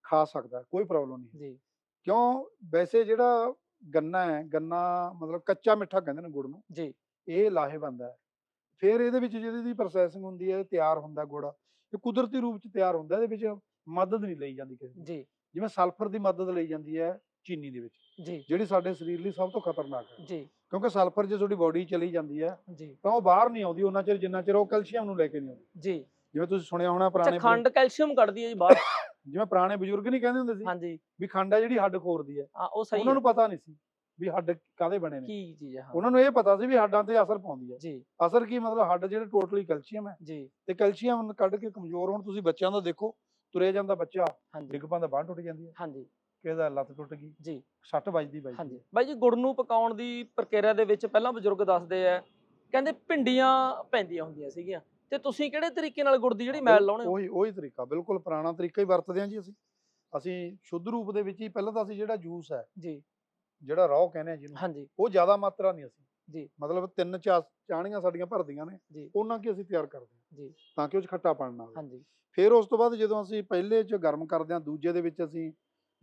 ਖਾ ਸਕਦਾ ਕੋਈ ਪ੍ਰੋਬਲਮ ਨਹੀਂ ਜੀ। ਕਿਉਂ? ਵੈਸੇ ਜਿਹੜਾ ਗੰਨਾ ਹੈ ਗੰਨਾ ਮਤਲਬ ਕੱਚਾ ਮਿੱਠਾ ਕਹਿੰਦੇ ਨੇ ਗੁੜ ਨੂੰ ਜੀ। ਇਹ ਲਾਹੇਵੰਦ ਹੈ। ਫਿਰ ਇਹਦੇ ਵਿੱਚ ਜਿਹਦੀ ਦੀ ਪ੍ਰੋਸੈਸਿੰਗ ਹੁੰਦੀ ਹੈ ਤਿਆਰ ਹੁੰਦਾ ਗੁੜ। ਇਹ ਕੁਦਰਤੀ ਰੂਪ ਚ ਤਿਆਰ ਹੁੰਦਾ ਇਹਦੇ ਵਿੱਚ ਮਦਦ ਨਹੀਂ ਲਈ ਜਾਂਦੀ ਕਿਸੇ ਦੀ। ਜੀ। ਜਿਵੇਂ ਸਲਫਰ ਦੀ ਮਦਦ ਲਈ ਜਾਂਦੀ ਹੈ ਚੀਨੀ ਦੇ ਵਿੱਚ ਜੀ। ਜਿਹੜੀ ਸਾਡੇ ਸਰੀਰ ਲਈ ਸਭ ਤੋਂ ਖਤਰਨਾਕ ਹੈ। ਜੀ। ਕਿਉਂਕਿ ਸਲਫਰ ਜੇ ਤੁਹਾਡੀ ਬਾਡੀ ਚਲੀ ਜਾਂਦੀ ਹੈ ਜੀ। ਤਾਂ ਉਹ ਬਾਹਰ ਨਹੀਂ ਆਉਂਦੀ ਉਹਨਾਂ ਚਿਰ ਜਿੰਨਾ ਚਿਰ ਉਹ ਕੈਲਸ਼ੀਅਮ ਨੂੰ ਲੈ ਕੇ ਨਹੀਂ ਆਉਂਦੀ। ਜੀ। ਜਿਵੇਂ ਤੁਸੀਂ ਸੁਣਿਆ ਹੋਣਾ ਪੁਰਾਣੇ ਖੰਡ ਕੈਲਸ਼ੀਅਮ ਕੱਢਦੀ ਹੈ ਜੀ ਬਾਹਰ। ਜਿਵੇਂ ਪੁਰਾਣੇ ਬਜ਼ੁਰਗ ਨਹੀਂ ਕਹਿੰਦੇ ਹੁੰਦੇ ਸੀ ਹਾਂਜੀ। ਵੀ ਖੰਡ ਹੈ ਜਿਹੜੀ ਹੱਡ ਖੋਰਦੀ ਹੈ। ਹਾਂ ਉਹ ਸਹੀ ਉਹਨਾਂ ਨੂੰ ਪਤਾ ਨਹੀਂ ਸੀ ਵੀ ਹੱਡ ਕਾਦੇ ਬਣੇ ਨੇ। ਕੀ ਚੀਜ਼ ਹੈ ਹਾਂ। ਉਹਨਾਂ ਨੂੰ ਇਹ ਪਤਾ ਸੀ ਵੀ ਹੱਡਾਂ ਤੇ ਅਸਰ ਪਾਉਂਦੀ ਹੈ। ਜੀ। ਅਸਰ ਕੀ ਮਤਲਬ ਹੱਡ ਜਿਹੜੇ ਟੋਟਲੀ ਕੈਲਸ਼ੀਅਮ ਹੈ। ਜੀ। ਤੇ ਕੈਲਸ਼ੀਅਮ ਕੱਢ ਕੇ ਕਮਜ਼ੋਰ ਹੋਣ ਤੁਸੀਂ ਬੱਚਿਆਂ ਦਾ ਦੇਖੋ ਤੁਰੇ ਜਾਂਦਾ ਬੱਚਾ ਡਿੱਗ ਪੈਂਦਾ ਬਾਂਹ ਟੁੱਟ ਜਾਂਦੀ ਹੈ। ਹਾਂਜੀ। ਕਿਸੇ ਦਾ ਲੱਤ ਟੁੱਟ ਗਈ ਜੀ। ਸੱਟ ਵੱਜਦੀ ਵੱਜਦੀ ਹਾਂਜੀ। ਬਾਈ ਜੀ ਗੁੜ ਨੂੰ ਪਕਾਉਣ ਦੀ ਪ੍ਰਕਿਰਿਆ ਦੇ ਵਿੱਚ ਪਹਿਲਾਂ ਬਜ਼ੁਰਗ ਦੱਸਦੇ ਆ ਕਹਿੰਦੇ ਭਿੰਡੀਆਂ ਪੈਂਦੀਆਂ ਹੁੰਦੀਆਂ ਸੀਗੀਆਂ ਤੇ ਤੁਸੀਂ ਕਿਹੜੇ ਤਰੀਕੇ ਨਾਲ ਗੁੜ ਦੀ ਜਿਹੜੀ ਮੈਲ ਲਾਉਣੇ ਹੋ? ਉਹੀ ਉਹੀ ਤਰੀਕਾ ਬਿਲਕੁਲ ਪੁਰਾਣਾ ਤਰੀਕਾ ਹੀ ਵਰਤਦੇ ਹਾਂ ਜੀ ਅਸੀਂ। ਅਸੀਂ ਸ਼ੁੱਧ ਰੂਪ ਦੇ ਵਿੱਚ ਹੀ ਪਹਿਲਾਂ ਤਾਂ ਅਸੀਂ ਜਿਹੜਾ ਜੂਸ ਹੈ ਜੀ। ਜਿਹੜਾ ਰੌ ਕਹਿੰਦੇ ਆ ਜਿਹਨੂੰ ਹਾਂਜੀ। ਉਹ ਜ਼ਿਆਦਾ ਮਾਤਰਾ ਨਹੀਂ ਅਸੀਂ। ਜੀ। ਮਤਲਬ ਤਿੰਨ ਚਾ ਚਾਣੀਆਂ ਸਾਡੀਆਂ ਭਰਦੀਆਂ ਨੇ ਜੀ। ਉਹਨਾਂ ਕੀ ਅਸੀਂ ਤਿਆਰ ਕਰਦੇ ਹਾਂ। ਜੀ। ਤਾਂ ਕਿ ਉਹ ਚ ਖੱਟਾ ਨਾ ਆਵੇ। ਹਾਂਜੀ। ਫਿਰ ਉਸ ਤੋਂ ਬਾਅਦ ਜਦੋਂ ਅਸੀਂ ਪਹਿਲੇ ਚ ਗਰਮ ਕਰਦੇ ਹਾਂ ਦੂਜੇ ਦੇ ਵਿੱਚ ਅਸੀਂ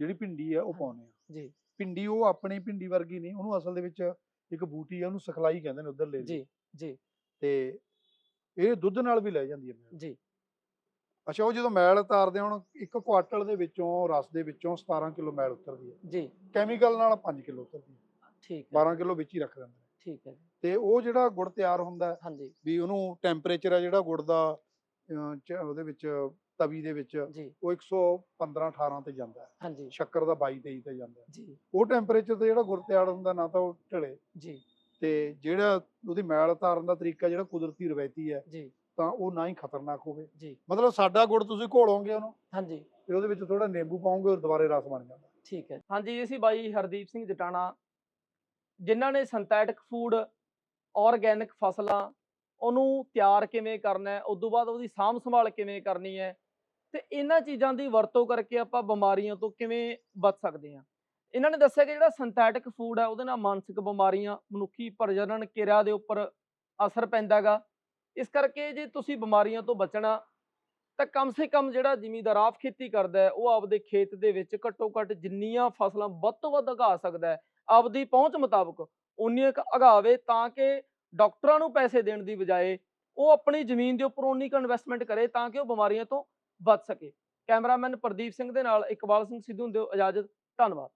ਜਿਹੜੀ ਭਿੰਡੀ ਹੈ ਉਹ। ਪਾਉਂਦੇ ਹਾਂ ਜੀ। ਭਿੰਡੀ ਉਹ ਆਪਣੀ ਭਿੰਡੀ ਵਰਗੀ ਨਹੀਂ ਉਹਨੂੰ ਅਸਲ ਦੇ ਵਿੱਚ ਇੱਕ ਬੂਟੀ ਹੈ ਉਹਨੂੰ ਸਖਲਾਈ ਕਹਿੰਦੇ ਨੇ ਉਧਰ ਲੈ ਜੀ। ਜੀ। ਤੇ ਇਹ ਦੁੱਧ ਨਾਲ ਵੀ ਲੈ ਜਾਂਦੀ ਹੈ ਮੈਲ। ਜੀ। ਅੱਛਾ ਉਹ ਜਦੋਂ ਮੈਲ ਉਤਾਰਦੇ ਆ, ਹੁਣ ਇੱਕ ਕੁਆਟਲ ਦੇ ਵਿੱਚੋਂ ਰਸ ਦੇ ਵਿੱਚੋਂ 17 ਕਿਲੋ ਮੈਲ ਉਤਰਦੀ ਹੈ ਜੀ। ਕੈਮੀਕਲ ਨਾਲ 5 ਕਿਲੋ ਉਤਰਦੀ ਹੈ ਠੀਕ ਹੈ। 12 ਕਿਲੋ ਵਿੱਚ ਹੀ ਰੱਖ ਦਿੰਦੇ ਠੀਕ ਹੈ। ਤੇ ਉਹ ਜਿਹੜਾ ਗੁੜ ਤਿਆਰ ਹੁੰਦਾ ਹਾਂਜੀ। ਵੀ ਉਹਨੂੰ ਟੈਂਪਰੇਚਰ ਹੈ ਜਿਹੜਾ ਗੁੜ ਦਾ ਉਹਦੇ ਵਿੱਚ ਤਵੀ ਦੇ ਵਿੱਚ ਉਹ 115 18 ਤੇ ਜਾਂਦਾ ਹੈ। ਹਾਂਜੀ। ਸ਼ੱਕਰ ਦਾ 22 23 ਤੇ ਜਾਂਦਾ ਹੈ। ਜੀ। ਉਹ ਟੈਂਪਰੇਚਰ ਤੇ ਜਿਹੜਾ ਗੁੜ ਤਿਆਰ ਹੁੰਦਾ ਨਾ ਤਾਂ ਉਹ ਢਲੇ। ਜੀ। ਤੇ ਜਿਹੜਾ ਉਹਦੀ ਮੈਲ ਉਤਾਰਨ ਦਾ ਤਰੀਕਾ ਜਿਹੜਾ ਕੁਦਰਤੀ ਰਵਾਇਤੀ ਹੈ ਜੀ। ਤਾਂ ਉਹ ਨਾ ਹੀ ਖਤਰਨਾਕ ਹੋਵੇ। ਜੀ। ਮਤਲਬ ਸਾਡਾ ਗੁੜ ਤੁਸੀਂ ਘੋਲੋਗੇ ਉਹਨੂੰ ਹਾਂਜੀ। ਤੇ ਉਹਦੇ ਵਿੱਚ ਥੋੜਾ ਨਿੰਬੂ ਪਾਓਗੇ ਉਹ ਦੁਬਾਰੇ ਰਸ ਬਣ ਜਾਂਦਾ। ਠੀਕ ਹੈ। ਹਾਂਜੀ ਅਸੀਂ ਬਾਈ ਹਰਦੀਪ ਸਿੰਘ ਜਟਾਣਾ ਜਿਨ੍ਹਾਂ ਨੇ ਸਿੰਥੈਟਿਕ ਫੂਡ ਆਰਗੈਨਿਕ ਫਸਲਾਂ ਉਹਨੂੰ ਤਿਆਰ ਕਿਵੇਂ ਕਰਨਾ ਹੈ ਉਸ ਤੋਂ ਬਾਅਦ ਉਹਦੀ ਸਾਂਭ ਸੰਭਾਲ ਕਿਵੇਂ ਕਰਨੀ ਹੈ ਤੇ ਇਹਨਾਂ ਚੀਜ਼ਾਂ ਦੀ ਵਰਤੋਂ ਕਰਕੇ ਆਪਾਂ ਬਿਮਾਰੀਆਂ ਤੋਂ ਕਿਵੇਂ ਬਚ ਸਕਦੇ ਹਾਂ। ਇਹਨਾਂ ਨੇ ਦੱਸਿਆ ਕਿ ਜਿਹੜਾ ਸਿੰਥੈਟਿਕ ਫੂਡ ਹੈ, ਉਹਦੇ ਨਾਲ ਮਾਨਸਿਕ ਬਿਮਾਰੀਆਂ, ਮਨੁੱਖੀ ਪ੍ਰਜਨਨ ਕਿਰਿਆ ਦੇ ਉੱਪਰ ਅਸਰ ਪੈਂਦਾ ਗਾ ਇਸ ਕਰਕੇ ਜੇ ਤੁਸੀਂ ਬਿਮਾਰੀਆਂ ਤੋਂ ਬਚਣਾ, ਤਾਂ ਕਮ ਸੇ ਕਮ ਜਿਹੜਾ ਜ਼ਿਮੀਂਦਾਰ ਆਪ ਖੇਤੀ ਕਰਦਾ ਉਹ ਆਪਦੇ ਖੇਤ ਦੇ ਵਿੱਚ ਘੱਟੋ ਘੱਟ ਜਿੰਨੀਆਂ ਫਸਲਾਂ ਵੱਧ ਤੋਂ ਵੱਧ ਉਗਾ ਸਕਦਾ ਹੈ, ਆਪਦੀ ਪਹੁੰਚ ਮੁਤਾਬਕ ਉਨੀਆਂ ਕੁ ਉਗਾਵੇ ਤਾਂ ਕਿ ਡਾਕਟਰਾਂ ਨੂੰ ਪੈਸੇ ਦੇਣ ਦੀ ਬਜਾਏ ਉਹ ਆਪਣੀ ਜ਼ਮੀਨ ਦੇ ਉੱਪਰ ਉਨੀ ਕੁ ਇਨਵੈਸਟਮੈਂਟ ਕਰੇ ਤਾਂ ਕਿ ਉਹ ਬਿਮਾਰੀਆਂ ਤੋਂ ਬਚ ਸਕੇ। ਕੈਮਰਾਮੈਨ ਪ੍ਰਦੀਪ ਸਿੰਘ ਦੇ ਨਾਲ ਇਕਬਾਲ ਸਿੰਘ ਸਿੱਧੂ ਦਿਓ ਇਜਾਜ਼ਤ। ਧੰਨਵਾਦ।